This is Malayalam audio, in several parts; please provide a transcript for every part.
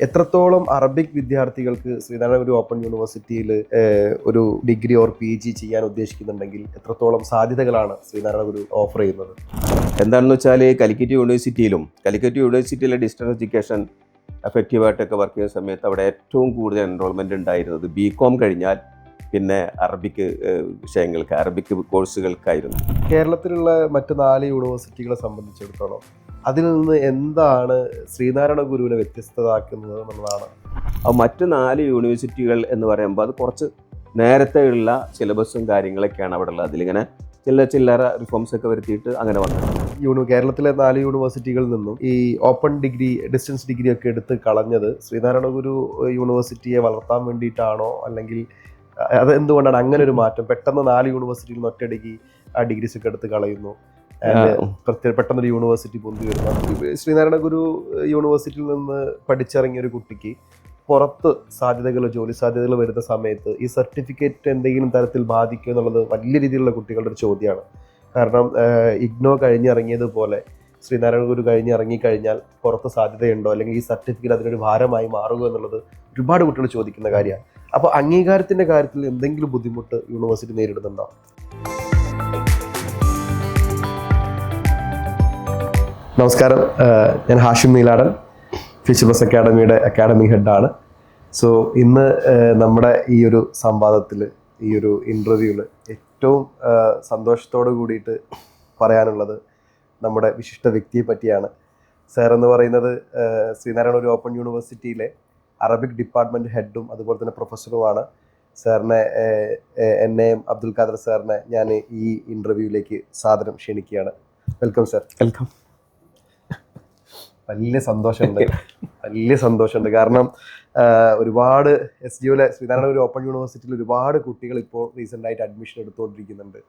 എത്രത്തോളം അറബിക് വിദ്യാർത്ഥികൾക്ക് ശ്രീനാരായണ ഗുരു ഓപ്പൺ യൂണിവേഴ്സിറ്റിയിൽ ഒരു ഡിഗ്രി ഓർ പി ജി ചെയ്യാൻ ഉദ്ദേശിക്കുന്നുണ്ടെങ്കിൽ എത്രത്തോളം സാധ്യതകളാണ് ശ്രീനാരായണ ഗുരു ഓഫർ ചെയ്യുന്നത്? എന്താണെന്ന് വെച്ചാൽ കലിക്കറ്റ് യൂണിവേഴ്സിറ്റിയിലും കലിക്കറ്റ് യൂണിവേഴ്സിറ്റിയിലെ ഡിസ്റ്റൻസ് എഡ്യൂക്കേഷൻ എഫക്റ്റീവായിട്ടൊക്കെ വർക്ക് ചെയ്യുന്ന സമയത്ത് അവിടെ ഏറ്റവും കൂടുതൽ എൻറോൾമെന്റ് ഉണ്ടായിരുന്നത് ബി കോം കഴിഞ്ഞാൽ പിന്നെ അറബിക്ക് ഏഹ്, വിഷയങ്ങൾക്ക് അറബിക്ക് കോഴ്സുകൾക്കായിരുന്നു. കേരളത്തിലുള്ള മറ്റ് നാല് യൂണിവേഴ്സിറ്റികളെ സംബന്ധിച്ചിടത്തോളം അതിൽ നിന്ന് എന്താണ് ശ്രീനാരായണ ഗുരുവിനെ വ്യത്യസ്തതാക്കുന്നത് എന്നുള്ളതാണ്. മറ്റ് നാല് യൂണിവേഴ്സിറ്റികൾ എന്ന് പറയുമ്പോൾ അത് കുറച്ച് നേരത്തെയുള്ള സിലബസും കാര്യങ്ങളൊക്കെയാണ് അവിടെ ഉള്ളത്. അതിലിങ്ങനെ ചില ചില്ലറ റിഫോംസ് ഒക്കെ വരുത്തിയിട്ട് അങ്ങനെ വന്നു യൂണി കേരളത്തിലെ നാല് യൂണിവേഴ്സിറ്റികളിൽ നിന്നും ഈ ഓപ്പൺ ഡിഗ്രി ഡിസ്റ്റൻസ് ഡിഗ്രി ഒക്കെ എടുത്ത് കളഞ്ഞത് ശ്രീനാരായണ ഗുരു യൂണിവേഴ്സിറ്റിയെ വളർത്താൻ വേണ്ടിയിട്ടാണോ? അല്ലെങ്കിൽ അത് എന്തുകൊണ്ടാണ് അങ്ങനെ ഒരു മാറ്റം? പെട്ടെന്ന് നാല് യൂണിവേഴ്സിറ്റിയിൽ നിന്ന് ഒറ്റയടിക്ക് ആ ഡിഗ്രീസ് ഒക്കെ എടുത്ത് കളയുന്നു. പെട്ടെന്നൊരു യൂണിവേഴ്സിറ്റി പൊന്തി വരുന്ന ശ്രീനാരായണ ഗുരു യൂണിവേഴ്സിറ്റിയിൽ നിന്ന് പഠിച്ചിറങ്ങിയ ഒരു കുട്ടിക്ക് പുറത്ത് സാധ്യതകൾ ജോലി സാധ്യതകൾ വരുന്ന സമയത്ത് ഈ സർട്ടിഫിക്കറ്റ് എന്തെങ്കിലും തരത്തിൽ ബാധിക്കുക എന്നുള്ളത് വലിയ രീതിയിലുള്ള കുട്ടികളുടെ ഒരു ചോദ്യമാണ്. കാരണം ഇഗ്നോ കഴിഞ്ഞിറങ്ങിയതുപോലെ ശ്രീനാരായണ ഗുരു കഴിഞ്ഞിറങ്ങി കഴിഞ്ഞാൽ പുറത്ത് സാധ്യതയുണ്ടോ? അല്ലെങ്കിൽ ഈ സർട്ടിഫിക്കറ്റ് അതിനൊരു ഭാരമായി മാറുക എന്നുള്ളത് ഒരുപാട് കുട്ടികൾ ചോദിക്കുന്ന കാര്യമാണ്. അപ്പോൾ അംഗീകാരത്തിന്റെ കാര്യത്തിൽ എന്തെങ്കിലും ബുദ്ധിമുട്ട് യൂണിവേഴ്സിറ്റി നേരിടുന്നുണ്ടോ? നമസ്കാരം. ഞാൻ ഹാഷിം നീലാടൻ. ഫ്യൂച്ചർ ബസ് അക്കാഡമിയുടെ അക്കാഡമി ഹെഡാണ് സോ ഇന്ന് നമ്മുടെ ഈ ഒരു സംവാദത്തിൽ ഈ ഒരു ഇന്റർവ്യൂവിൽ ഏറ്റവും സന്തോഷത്തോടു കൂടിയിട്ട് പറയാനുള്ളത് നമ്മുടെ വിശിഷ്ട വ്യക്തിയെ പറ്റിയാണ്. സാർ എന്ന് പറയുന്നത് ശ്രീനാരായണ ഒരു ഓപ്പൺ യൂണിവേഴ്സിറ്റിയിലെ അറബിക് ഡിപ്പാർട്ട്മെന്റ് ഹെഡും അതുപോലെ തന്നെ പ്രൊഫസറുമാണ് സാറിനെ എന്നെയും അബ്ദുൽ ഖാദർ സാറിനെ ഞാൻ ഈ ഇന്റർവ്യൂവിലേക്ക് സാദരം ക്ഷണിക്കുകയാണ്. വെൽക്കം സാർ വെൽക്കം വലിയ സന്തോഷമുണ്ട്. വലിയ സന്തോഷമുണ്ട്. കാരണം ഒരുപാട് എസ് ജിയിലെ ശ്രീനാരായണ ഒരു ഓപ്പൺ യൂണിവേഴ്സിറ്റിയിൽ ഒരുപാട് കുട്ടികൾ ഇപ്പോൾ റീസെന്റ് ആയിട്ട് അഡ്മിഷൻ എടുത്തുകൊണ്ടിരിക്കുന്നുണ്ട്.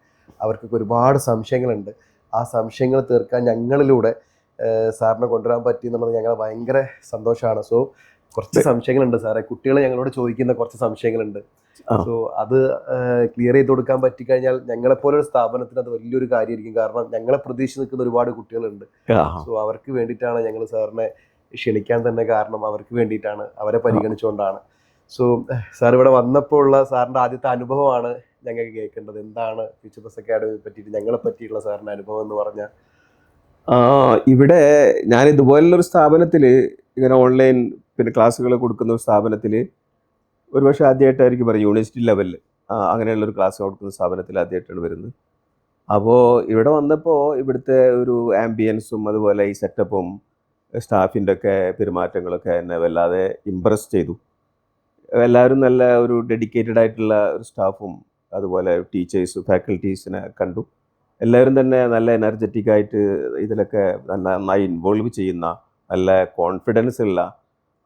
അവർക്കൊക്കെ ഒരുപാട് സംശയങ്ങളുണ്ട്. ആ സംശയങ്ങൾ തീർക്കാൻ ഞങ്ങളിലൂടെ സാറിനെ കൊണ്ടുവരാൻ പറ്റി എന്നുള്ളത് ഞങ്ങളെ ഭയങ്കര സന്തോഷമാണ്. സോ കുറച്ച് സംശയങ്ങളുണ്ട് സാറേ. കുട്ടികൾ ഞങ്ങളോട് ചോദിക്കുന്ന കുറച്ച് സംശയങ്ങളുണ്ട്. സോ അത് ക്ലിയർ ചെയ്ത് കൊടുക്കാൻ പറ്റിക്കഴിഞ്ഞാൽ ഞങ്ങളെപ്പോലെ ഒരു സ്ഥാപനത്തിന് അത് വലിയൊരു കാര്യമായിരിക്കും. കാരണം ഞങ്ങളെ പ്രതീക്ഷിച്ച് നിൽക്കുന്ന ഒരുപാട് കുട്ടികളുണ്ട്. സോ അവർക്ക് വേണ്ടിയിട്ടാണ് ഞങ്ങൾ സാറിനെ ക്ഷണിക്കാൻ തന്നെ കാരണം അവർക്ക് വേണ്ടിയിട്ടാണ് അവരെ പരിഗണിച്ചുകൊണ്ടാണ്. സോ സാർ ഇവിടെ വന്നപ്പോൾ ഉള്ള സാറിന്റെ ആദ്യത്തെ അനുഭവമാണ് ഞങ്ങൾക്ക് കേൾക്കേണ്ടത്. എന്താണ് ഫ്യൂച്ചർ ബസ് അക്കാഡമിയെ പറ്റിയിട്ട് ഞങ്ങളെ പറ്റിയുള്ള സാറിന്റെ അനുഭവം എന്ന് പറഞ്ഞാൽ? ഇവിടെ ഞാൻ ഇതുപോലുള്ള ഒരു സ്ഥാപനത്തിൽ ഇങ്ങനെ ഓൺലൈൻ പിന്നെ ക്ലാസ്സുകൾ കൊടുക്കുന്ന ഒരു സ്ഥാപനത്തിൽ ഒരുപക്ഷെ ആദ്യമായിട്ടായിരിക്കും പറയും യൂണിവേഴ്സിറ്റി ലെവലിൽ അങ്ങനെയുള്ള ഒരു ക്ലാസ് കൊടുക്കുന്ന സ്ഥാപനത്തിൽ ആദ്യമായിട്ടാണ് വരുന്നത്. അപ്പോൾ ഇവിടെ വന്നപ്പോൾ ഇവിടുത്തെ ഒരു ആംബിയൻസും അതുപോലെ ഈ സെറ്റപ്പും സ്റ്റാഫിന്റെ ഒക്കെ പെരുമാറ്റങ്ങളൊക്കെ എന്നെ വല്ലാതെ ഇമ്പ്രസ് ചെയ്തു. എല്ലാവരും നല്ല ഒരു ഡെഡിക്കേറ്റഡ് ആയിട്ടുള്ള ഒരു സ്റ്റാഫും അതുപോലെ ടീച്ചേഴ്സ് ഫാക്കൽറ്റീസിനെ കണ്ടു. എല്ലാവരും തന്നെ നല്ല എനർജറ്റിക് ആയിട്ട് ഇതിലൊക്കെ നന്നായി ഇൻവോൾവ് ചെയ്യുന്ന നല്ല കോൺഫിഡൻസ് ഉള്ള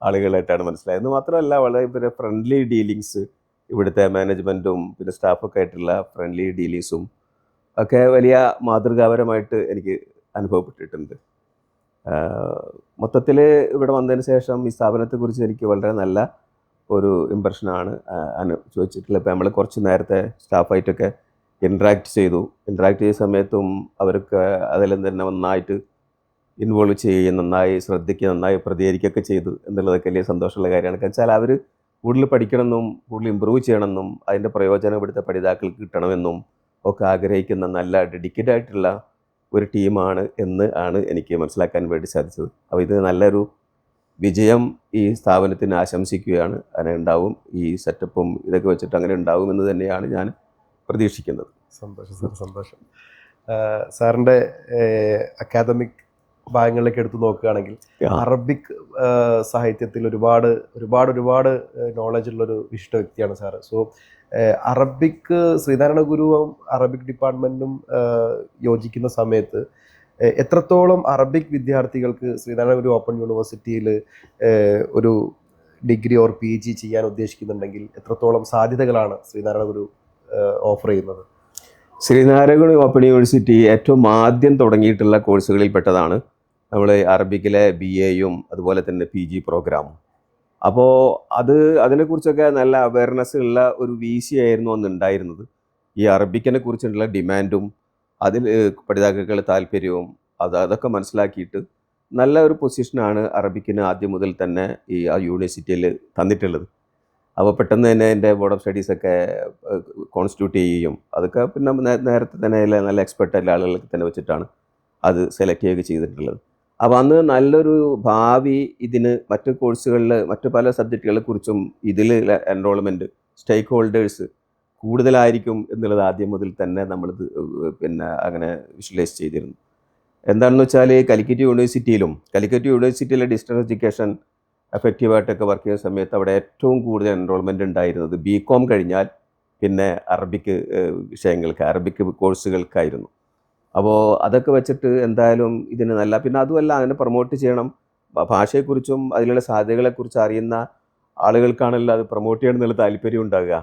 ആളുകളായിട്ടാണ് മനസ്സിലായത്. എന്ന് മാത്രമല്ല വളരെ പിന്നെ ഫ്രണ്ട്ലി ഡീലിങ്സ് ഇവിടുത്തെ മാനേജ്മെന്റും പിന്നെ സ്റ്റാഫൊക്കെ ആയിട്ടുള്ള ഫ്രണ്ട്ലി ഡീലിങ്സും ഒക്കെ വലിയ മാതൃകാപരമായിട്ട് എനിക്ക് അനുഭവപ്പെട്ടിട്ടുണ്ട്. മൊത്തത്തിൽ ഇവിടെ വന്നതിന് ശേഷം ഈ സ്ഥാപനത്തെക്കുറിച്ച് എനിക്ക് വളരെ നല്ല ഒരു ഇമ്പ്രഷനാണ് അനു ചോദിച്ചിട്ടുള്ളത്. ഇപ്പോൾ നമ്മൾ കുറച്ച് നേരത്തെ സ്റ്റാഫായിട്ടൊക്കെ ഇൻട്രാക്ട് ചെയ്തു. ഇൻട്രാക്ട് ചെയ്ത സമയത്തും അവർക്ക് അതിലും തന്നെ നന്നായിട്ട് ഇൻവോൾവ് ചെയ്യുകയും നന്നായി ശ്രദ്ധിക്കുക നന്നായി പ്രതികരിക്കുകയൊക്കെ ചെയ്തു എന്നുള്ളതൊക്കെ വലിയ സന്തോഷമുള്ള കാര്യമാണ്. കാരണം വെച്ചാൽ അവർ കൂടുതൽ പഠിക്കണമെന്നും കൂടുതൽ ഇമ്പ്രൂവ് ചെയ്യണമെന്നും അതിന്റെ പ്രയോജനം ഇവിടുത്തെ പഠിതാക്കൾക്ക് കിട്ടണമെന്നും ഒക്കെ ആഗ്രഹിക്കുന്ന നല്ല ഡെഡിക്കേറ്റഡ് ആയിട്ടുള്ള ഒരു ടീമാണ് എന്ന് ആണ് എനിക്ക് മനസ്സിലാക്കാൻ വേണ്ടി സാധിച്ചത്. അപ്പോൾ ഇത് നല്ലൊരു വിജയം ഈ സ്ഥാപനത്തിന് ആശംസിക്കുകയാണ്. അങ്ങനെ ഉണ്ടാവും. ഈ സെറ്റപ്പും ഇതൊക്കെ വെച്ചിട്ട് അങ്ങനെ ഉണ്ടാവും എന്ന് തന്നെയാണ് ഞാൻ പ്രതീക്ഷിക്കുന്നത്. സന്തോഷം സാർ സന്തോഷം. സാറിന്റെ അക്കാദമിക് ഭാഗങ്ങളിലേക്ക് എടുത്തു നോക്കുകയാണെങ്കിൽ അറബിക് സാഹിത്യത്തിൽ ഒരുപാട് ഒരുപാട് ഒരുപാട് നോളജ് ഉള്ളൊരു വിശിഷ്ട വ്യക്തിയാണ് സാറ്. സോ അറബിക് ശ്രീനാരായണ ഗുരുവും അറബിക് ഡിപ്പാർട്ട്മെന്റും യോജിക്കുന്ന സമയത്ത് എത്രത്തോളം അറബിക് വിദ്യാർത്ഥികൾക്ക് ശ്രീനാരായണ ഗുരു ഓപ്പൺ യൂണിവേഴ്സിറ്റിയിൽ ഒരു ഡിഗ്രി ഓർ പി ജി ചെയ്യാൻ ഉദ്ദേശിക്കുന്നുണ്ടെങ്കിൽ എത്രത്തോളം സാധ്യതകളാണ് ശ്രീനാരായണ ഗുരു ഓഫർ ചെയ്യുന്നത്. ശ്രീനാരായണ ഓപ്പൺ യൂണിവേഴ്സിറ്റി ഏറ്റവും ആദ്യം തുടങ്ങിയിട്ടുള്ള കോഴ്സുകളിൽ പെട്ടതാണ് നമ്മൾ അറബിക്കിലെ ബി എയും അതുപോലെ തന്നെ പി ജി പ്രോഗ്രാമും അപ്പോൾ അത് അതിനെക്കുറിച്ചൊക്കെ നല്ല അവയർനെസ് ഉള്ള ഒരു വി സി ആയിരുന്നു അന്ന് ഉണ്ടായിരുന്നത്. ഈ അറബിക്കിനെ കുറിച്ചുള്ള ഡിമാൻഡും അതിൽ പഠിതാക്കൾ താല്പര്യവും അത് അതൊക്കെ മനസ്സിലാക്കിയിട്ട് നല്ല ഒരു പൊസിഷനാണ് അറബിക്കിന് ആദ്യം മുതൽ തന്നെ ഈ ആ യൂണിവേഴ്സിറ്റിയിൽ തന്നിട്ടുള്ളത്. അപ്പോൾ പെട്ടെന്ന് തന്നെ എന്റെ ബോർഡ് ഓഫ് സ്റ്റഡീസൊക്കെ കോൺസ്റ്റിറ്റ്യൂട്ട് ചെയ്യുകയും അതൊക്കെ പിന്നെ നേരത്തെ തന്നെ നല്ല എക്സ്പെർട്ട് എല്ലാ ആളുകളൊക്കെ തന്നെ വെച്ചിട്ടാണ് അത് സെലക്ട് ചെയ്യുകയൊക്കെ ചെയ്തിട്ടുള്ളത്. അപ്പോൾ അന്ന് നല്ലൊരു ഭാവി ഇതിന് മറ്റു കോഴ്സുകളിൽ മറ്റു പല സബ്ജക്റ്റുകളെ കുറിച്ചും ഇതിൽ എൻറോൾമെന്റ് സ്റ്റേക്ക് ഹോൾഡേഴ്സ് കൂടുതലായിരിക്കും എന്നുള്ളത് ആദ്യം മുതൽ തന്നെ നമ്മളിത് പിന്നെ അങ്ങനെ വിഷ്വലൈസ് ചെയ്തിരുന്നു. എന്താണെന്ന് വെച്ചാൽ കലിക്കറ്റ് യൂണിവേഴ്സിറ്റിയിലും കലിക്കറ്റ് യൂണിവേഴ്സിറ്റിയിലെ ഡിസ്റ്റൻസ് എഡ്യൂക്കേഷൻ എഫക്റ്റീവായിട്ടൊക്കെ വർക്ക് ചെയ്യുന്ന സമയത്ത് അവിടെ ഏറ്റവും കൂടുതൽ എൻറോൾമെന്റ് ഉണ്ടായിരുന്നത് ബി കോം കഴിഞ്ഞാൽ പിന്നെ അറബിക്ക് വിഷയങ്ങൾക്ക് അറബിക്ക് കോഴ്സുകൾക്കായിരുന്നു അപ്പോൾ അതൊക്കെ വെച്ചിട്ട് എന്തായാലും ഇതിന് നല്ല പിന്നെ അതുമല്ല അങ്ങനെ പ്രൊമോട്ട് ചെയ്യണം. ഭാഷയെക്കുറിച്ചും അതിലുള്ള സാധ്യതകളെക്കുറിച്ച് അറിയുന്ന ആളുകൾക്കാണല്ലോ അത് പ്രൊമോട്ട് ചെയ്യണം എന്നുള്ള താല്പര്യം ഉണ്ടാകുക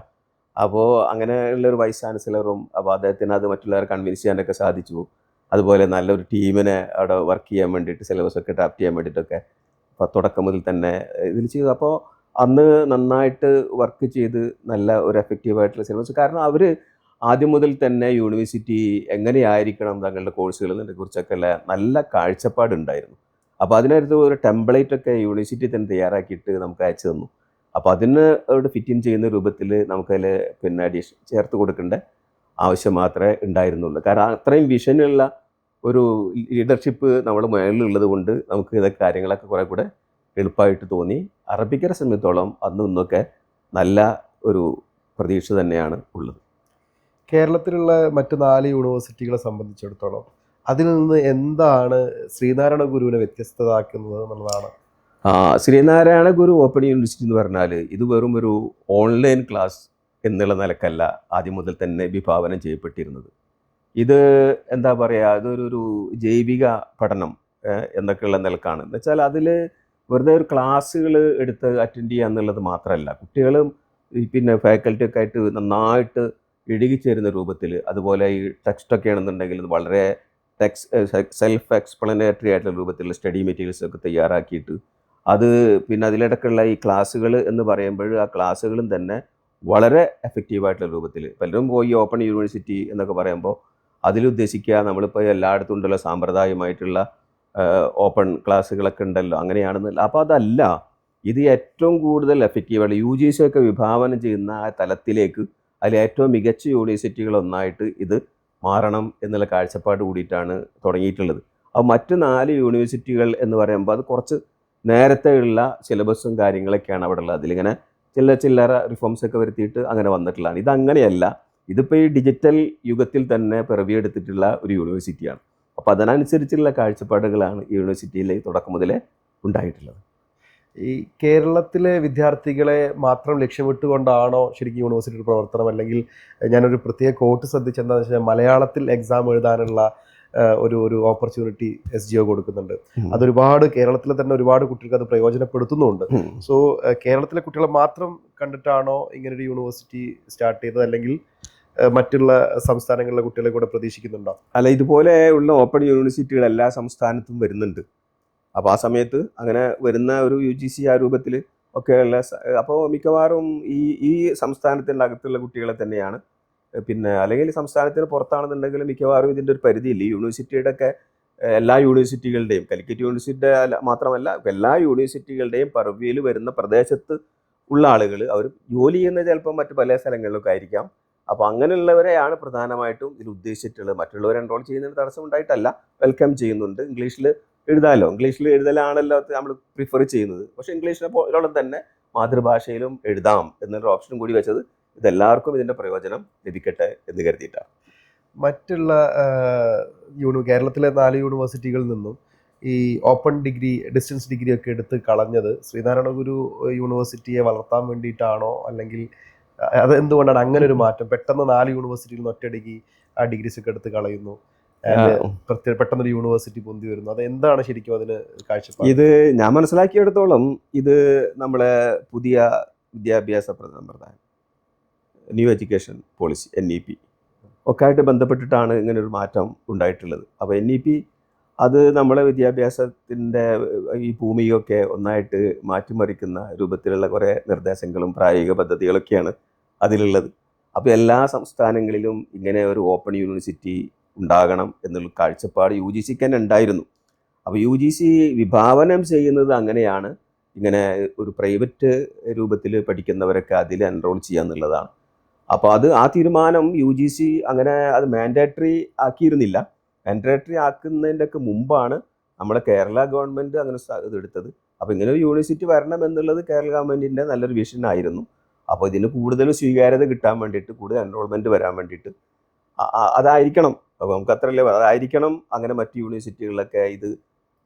അപ്പോൾ അങ്ങനെയുള്ളൊരു വൈസ് ചാൻസലറും അപ്പോൾ അദ്ദേഹത്തിന് അത് മറ്റുള്ളവരെ കൺവിൻസ് ചെയ്യാനൊക്കെ സാധിച്ചു. അതുപോലെ നല്ലൊരു ടീമിനെ അവിടെ വർക്ക് ചെയ്യാൻ വേണ്ടിയിട്ട് സിലബസ് ഒക്കെ അഡാപ്റ്റ് ചെയ്യാൻ വേണ്ടിയിട്ടൊക്കെ തുടക്കം മുതൽ തന്നെ ഇതിൽ ചെയ്തു. അപ്പോൾ അന്ന് നന്നായിട്ട് വർക്ക് ചെയ്ത് നല്ല ഒരു എഫക്റ്റീവായിട്ടുള്ള സിലബസ്. കാരണം അവർ ആദ്യം മുതൽ തന്നെ യൂണിവേഴ്സിറ്റി എങ്ങനെയായിരിക്കണം തങ്ങളുടെ കോഴ്സുകൾ കുറിച്ചൊക്കെ നല്ല കാഴ്ചപ്പാടുണ്ടായിരുന്നു അപ്പോൾ അതിനകത്ത് ഒരു ടെംപ്ലേറ്റ് ഒക്കെ യൂണിവേഴ്സിറ്റി തന്നെ തയ്യാറാക്കിയിട്ട് നമുക്ക് അയച്ചു തന്നു. അപ്പോൾ അതിന് അവിടെ ഫിറ്റ് ഇൻ ചെയ്യുന്ന രൂപത്തിൽ നമുക്കതിൽ പിന്നെ അഡീഷൻ ചേർത്ത് കൊടുക്കേണ്ട ആവശ്യം മാത്രമേ ഉണ്ടായിരുന്നുള്ളൂ. കാരണം അത്രയും വിഷനുള്ള ഒരു ലീഡർഷിപ്പ് നമ്മുടെ മേളിലുള്ളത് കൊണ്ട് നമുക്ക് ഇതൊക്കെ കാര്യങ്ങളൊക്കെ കുറേ കൂടെ എളുപ്പമായിട്ട് തോന്നി. അറബിക്കരെ സംബന്ധിച്ചോളം അന്നും ഇന്നൊക്കെ നല്ല ഒരു പ്രതീക്ഷ തന്നെയാണ് ഉള്ളത്. കേരളത്തിലുള്ള മറ്റു നാല് യൂണിവേഴ്സിറ്റികളെ സംബന്ധിച്ചിടത്തോളം അതിൽ നിന്ന് എന്താണ് ശ്രീനാരായണ ഗുരുവിനെ വ്യത്യസ്തതാക്കുന്നത് എന്നുള്ളതാണ്. ആ, ശ്രീനാരായണ ഗുരു ഓപ്പൺ യൂണിവേഴ്സിറ്റി എന്ന് പറഞ്ഞാൽ ഇത് വെറും ഒരു ഓൺലൈൻ ക്ലാസ് എന്നുള്ള നിലക്കല്ല ആദ്യം മുതൽ തന്നെ വിഭാവനം ചെയ്യപ്പെട്ടിരുന്നത്. ഇത് എന്താ പറയുക ഇതൊരു ജൈവിക പഠനം എന്നൊക്കെയുള്ള നിലക്കാണ്. എന്ന് വെച്ചാൽ അതിൽ വെറുതെ ഒരു ക്ലാസ്സുകൾ എടുത്ത് അറ്റൻഡ് ചെയ്യുക എന്നുള്ളത് മാത്രമല്ല കുട്ടികളും പിന്നെ ഫാക്കൽറ്റി ഒക്കെ ആയിട്ട് നന്നായിട്ട് ഇഴുകിച്ചേരുന്ന രൂപത്തിൽ അതുപോലെ ഈ ടെക്സ്റ്റൊക്കെ ആണെന്നുണ്ടെങ്കിൽ വളരെ ടെക്സ് സെൽഫ് എക്സ്പ്ലനേറ്ററി ആയിട്ടുള്ള രൂപത്തിലുള്ള സ്റ്റഡി മെറ്റീരിയൽസ് ഒക്കെ തയ്യാറാക്കിയിട്ട് അത് പിന്നെ അതിലിടക്കുള്ള ഈ ക്ലാസ്സുകൾ എന്ന് പറയുമ്പോൾ ആ ക്ലാസ്സുകളും തന്നെ വളരെ എഫക്റ്റീവായിട്ടുള്ള രൂപത്തിൽ പലരും പോയി ഓപ്പൺ യൂണിവേഴ്സിറ്റി എന്നൊക്കെ പറയുമ്പോൾ അതിലുദ്ദേശിക്കുക നമ്മളിപ്പോൾ എല്ലായിടത്തും ഉണ്ടല്ലോ സാമ്പ്രദായമായിട്ടുള്ള ഓപ്പൺ ക്ലാസ്സുകളൊക്കെ ഉണ്ടല്ലോ അങ്ങനെയാണെന്നല്ല അപ്പോൾ അതല്ല ഇത് ഏറ്റവും കൂടുതൽ എഫക്റ്റീവായിട്ട് യു ജി സി ഒക്കെ വിഭാവനം ചെയ്യുന്ന ആ തലത്തിലേക്ക് അതിൽ ഏറ്റവും മികച്ച യൂണിവേഴ്സിറ്റികളൊന്നായിട്ട് ഇത് മാറണം എന്നുള്ള കാഴ്ചപ്പാട് കൂടിയിട്ടാണ് തുടങ്ങിയിട്ടുള്ളത്. അപ്പോൾ മറ്റ് നാല് യൂണിവേഴ്സിറ്റികൾ എന്ന് പറയുമ്പോൾ അത് കുറച്ച് നേരത്തെ ഉള്ള സിലബസും കാര്യങ്ങളൊക്കെയാണ് അവിടെ ഉള്ളത് അതിലിങ്ങനെ ചില ചില്ലറ റിഫോംസ് ഒക്കെ വരുത്തിയിട്ട് അങ്ങനെ വന്നിട്ടുള്ളതാണ്. ഇതങ്ങനെയല്ല ഇതിപ്പോൾ ഈ ഡിജിറ്റൽ യുഗത്തിൽ തന്നെ പിറവിയെടുത്തിട്ടുള്ള ഒരു യൂണിവേഴ്സിറ്റിയാണ് അപ്പോൾ അതിനനുസരിച്ചുള്ള കാഴ്ചപ്പാടുകളാണ് ഈ യൂണിവേഴ്സിറ്റിയിൽ തുടക്കം മുതലേ ഉണ്ടായിട്ടുള്ളത്. ഈ കേരളത്തിലെ വിദ്യാർത്ഥികളെ മാത്രം ലക്ഷ്യമിട്ടുകൊണ്ടാണോ ശരിക്കും യൂണിവേഴ്സിറ്റിയുടെ പ്രവർത്തനം? അല്ലെങ്കിൽ ഞാനൊരു പ്രത്യേക കോട്ട് ശ്രദ്ധിച്ചെന്താണെന്ന് വെച്ചാൽ മലയാളത്തിൽ എക്സാം എഴുതാനുള്ള ഒരു ഒരു ഓപ്പർച്യൂണിറ്റി എസ് ജിഒ കൊടുക്കുന്നുണ്ട്. അതൊരുപാട് കേരളത്തിലെ തന്നെ ഒരുപാട് കുട്ടികൾക്ക് അത് പ്രയോജനപ്പെടുത്തുന്നുണ്ട്. സോ കേരളത്തിലെ കുട്ടികളെ മാത്രം കണ്ടിട്ടാണോ ഇങ്ങനൊരു യൂണിവേഴ്സിറ്റി സ്റ്റാർട്ട് ചെയ്തത്? അല്ലെങ്കിൽ മറ്റുള്ള സംസ്ഥാനങ്ങളിലെ കുട്ടികളെ കൂടെ പ്രതീക്ഷിക്കുന്നുണ്ടോ? അല്ല ഇതുപോലെ ഉള്ള ഓപ്പൺ യൂണിവേഴ്സിറ്റികൾ എല്ലാ സംസ്ഥാനത്തും വരുന്നുണ്ട്. അപ്പോൾ ആ സമയത്ത് അങ്ങനെ വരുന്ന ഒരു യു ജി സി ആ രൂപത്തിൽ ഒക്കെയുള്ള അപ്പോൾ മിക്കവാറും ഈ ഈ സംസ്ഥാനത്തിന്റെ അകത്തുള്ള കുട്ടികളെ തന്നെയാണ്. പിന്നെ അല്ലെങ്കിൽ സംസ്ഥാനത്തിന് പുറത്താണെന്നുണ്ടെങ്കിൽ മിക്കവാറും ഇതിന്റെ ഒരു പരിധിയില്ല. യൂണിവേഴ്സിറ്റിയുടെ ഒക്കെ എല്ലാ യൂണിവേഴ്സിറ്റികളുടെയും കാലിക്കറ്റ് യൂണിവേഴ്സിറ്റിയുടെ മാത്രമല്ല എല്ലാ യൂണിവേഴ്സിറ്റികളുടെയും പറവിയിൽ വരുന്ന പ്രദേശത്ത് ഉള്ള ആളുകൾ അവർ ജോലി ചെയ്യുന്ന ചിലപ്പോൾ മറ്റ് പല സ്ഥലങ്ങളിലൊക്കെ ആയിരിക്കാം. അപ്പോൾ അങ്ങനെയുള്ളവരെയാണ് പ്രധാനമായിട്ടും ഇതിൽ ഉദ്ദേശിച്ചിട്ടുള്ളത്. മറ്റുള്ളവരെ എൻറോൾ ചെയ്യുന്നതിന് തടസ്സം ഉണ്ടായിട്ടല്ല വെൽക്കം ചെയ്യുന്നുണ്ട്. ഇംഗ്ലീഷിൽ എഴുതാമല്ലോ ഇംഗ്ലീഷിൽ എഴുതലാണല്ലോ നമ്മൾ പ്രിഫർ ചെയ്യുന്നത്. പക്ഷേ ഇംഗ്ലീഷിനെ പോലെ തന്നെ മാതൃഭാഷയിലും എഴുതാം എന്നൊരു ഓപ്ഷനും കൂടി വെച്ചത് ഇതെല്ലാവർക്കും ഇതിന്റെ പ്രയോജനം ലഭിക്കട്ടെ എന്ന് കരുതിയിട്ടാണ്. മറ്റുള്ള യൂണി കേരളത്തിലെ നാല് യൂണിവേഴ്സിറ്റികളിൽ നിന്നും ഈ ഓപ്പൺ ഡിഗ്രി ഡിസ്റ്റൻസ് ഡിഗ്രി ഒക്കെ എടുത്ത് കളഞ്ഞത് ശ്രീനാരായണ ഗുരു യൂണിവേഴ്സിറ്റിയെ വളർത്താൻ വേണ്ടിയിട്ടാണോ? അല്ലെങ്കിൽ അത് എന്തുകൊണ്ടാണ് അങ്ങനെ ഒരു മാറ്റം? പെട്ടെന്ന് നാല് യൂണിവേഴ്സിറ്റിയിൽ നിന്ന് ഒറ്റയടിക്ക് ആ ഡിഗ്രീസ് ഒക്കെ എടുത്ത് കളയുന്നു. പെട്ടെന്നൊരു യൂണിവേഴ്സിറ്റി പൊന്തി വരുന്നു. അത് എന്താണ് ശരിക്കും അതിന് കാഴ്ചപ്പാട്? ഇത് ഞാൻ മനസ്സിലാക്കിയെടുത്തോളം ഇത് നമ്മളെ പുതിയ വിദ്യാഭ്യാസ പ്ര- സമ്പ്രദായം new education policy N E P ഒക്കെ ആയിട്ട് ബന്ധപ്പെട്ടിട്ടാണ് ഇങ്ങനെ ഒരു മാറ്റം ഉണ്ടായിട്ടുള്ളത്. അപ്പോൾ എൻ ഇ പി അത് നമ്മളെ വിദ്യാഭ്യാസത്തിന്റെ ഈ ഭൂമിയൊക്കെ ഒന്നായിട്ട് മാറ്റിമറിക്കുന്ന രൂപത്തിലുള്ള കുറേ നിർദ്ദേശങ്ങളും പ്രായോഗിക പദ്ധതികളൊക്കെയാണ് അതിലുള്ളത്. അപ്പോൾ എല്ലാ സംസ്ഥാനങ്ങളിലും ഇങ്ങനെ ഒരു ഓപ്പൺ യൂണിവേഴ്സിറ്റി ഉണ്ടാകണം എന്നുള്ള കാഴ്ചപ്പാട് യു ജി സിക്ക് തന്നെ ഉണ്ടായിരുന്നു. അപ്പോൾ യു ജി സി വിഭാവനം ചെയ്യുന്നത് അങ്ങനെയാണ്. ഇങ്ങനെ ഒരു പ്രൈവറ്റ് രൂപത്തിൽ പഠിക്കുന്നവരൊക്കെ അതിൽ എൻറോൾ ചെയ്യുക എന്നുള്ളതാണ്. അപ്പോൾ അത് ആ തീരുമാനം യു ജി സി അങ്ങനെ അത് മാൻഡേറ്ററി ആക്കിയിരുന്നില്ല. മാൻഡേറ്ററി ആക്കുന്നതിന്റെ ഒക്കെ മുമ്പാണ് നമ്മുടെ കേരള ഗവൺമെന്റ് അങ്ങനെ ഇതെടുത്തത്. ഇത് അപ്പോൾ ഇങ്ങനെ ഒരു യൂണിവേഴ്സിറ്റി വരണം എന്നുള്ളത് കേരള ഗവൺമെന്റിന്റെ നല്ലൊരു വിഷൻ ആയിരുന്നു. അപ്പോൾ ഇതിന് കൂടുതൽ സ്വീകാര്യത കിട്ടാൻ വേണ്ടിയിട്ട് കൂടുതൽ എൻറോൾമെന്റ് വരാൻ വേണ്ടിയിട്ട് അതായിരിക്കണം. അപ്പോൾ നമുക്ക് അത്രയല്ലേ. അതായിരിക്കണം അങ്ങനെ മറ്റ് യൂണിവേഴ്സിറ്റികളിലൊക്കെ ഇത്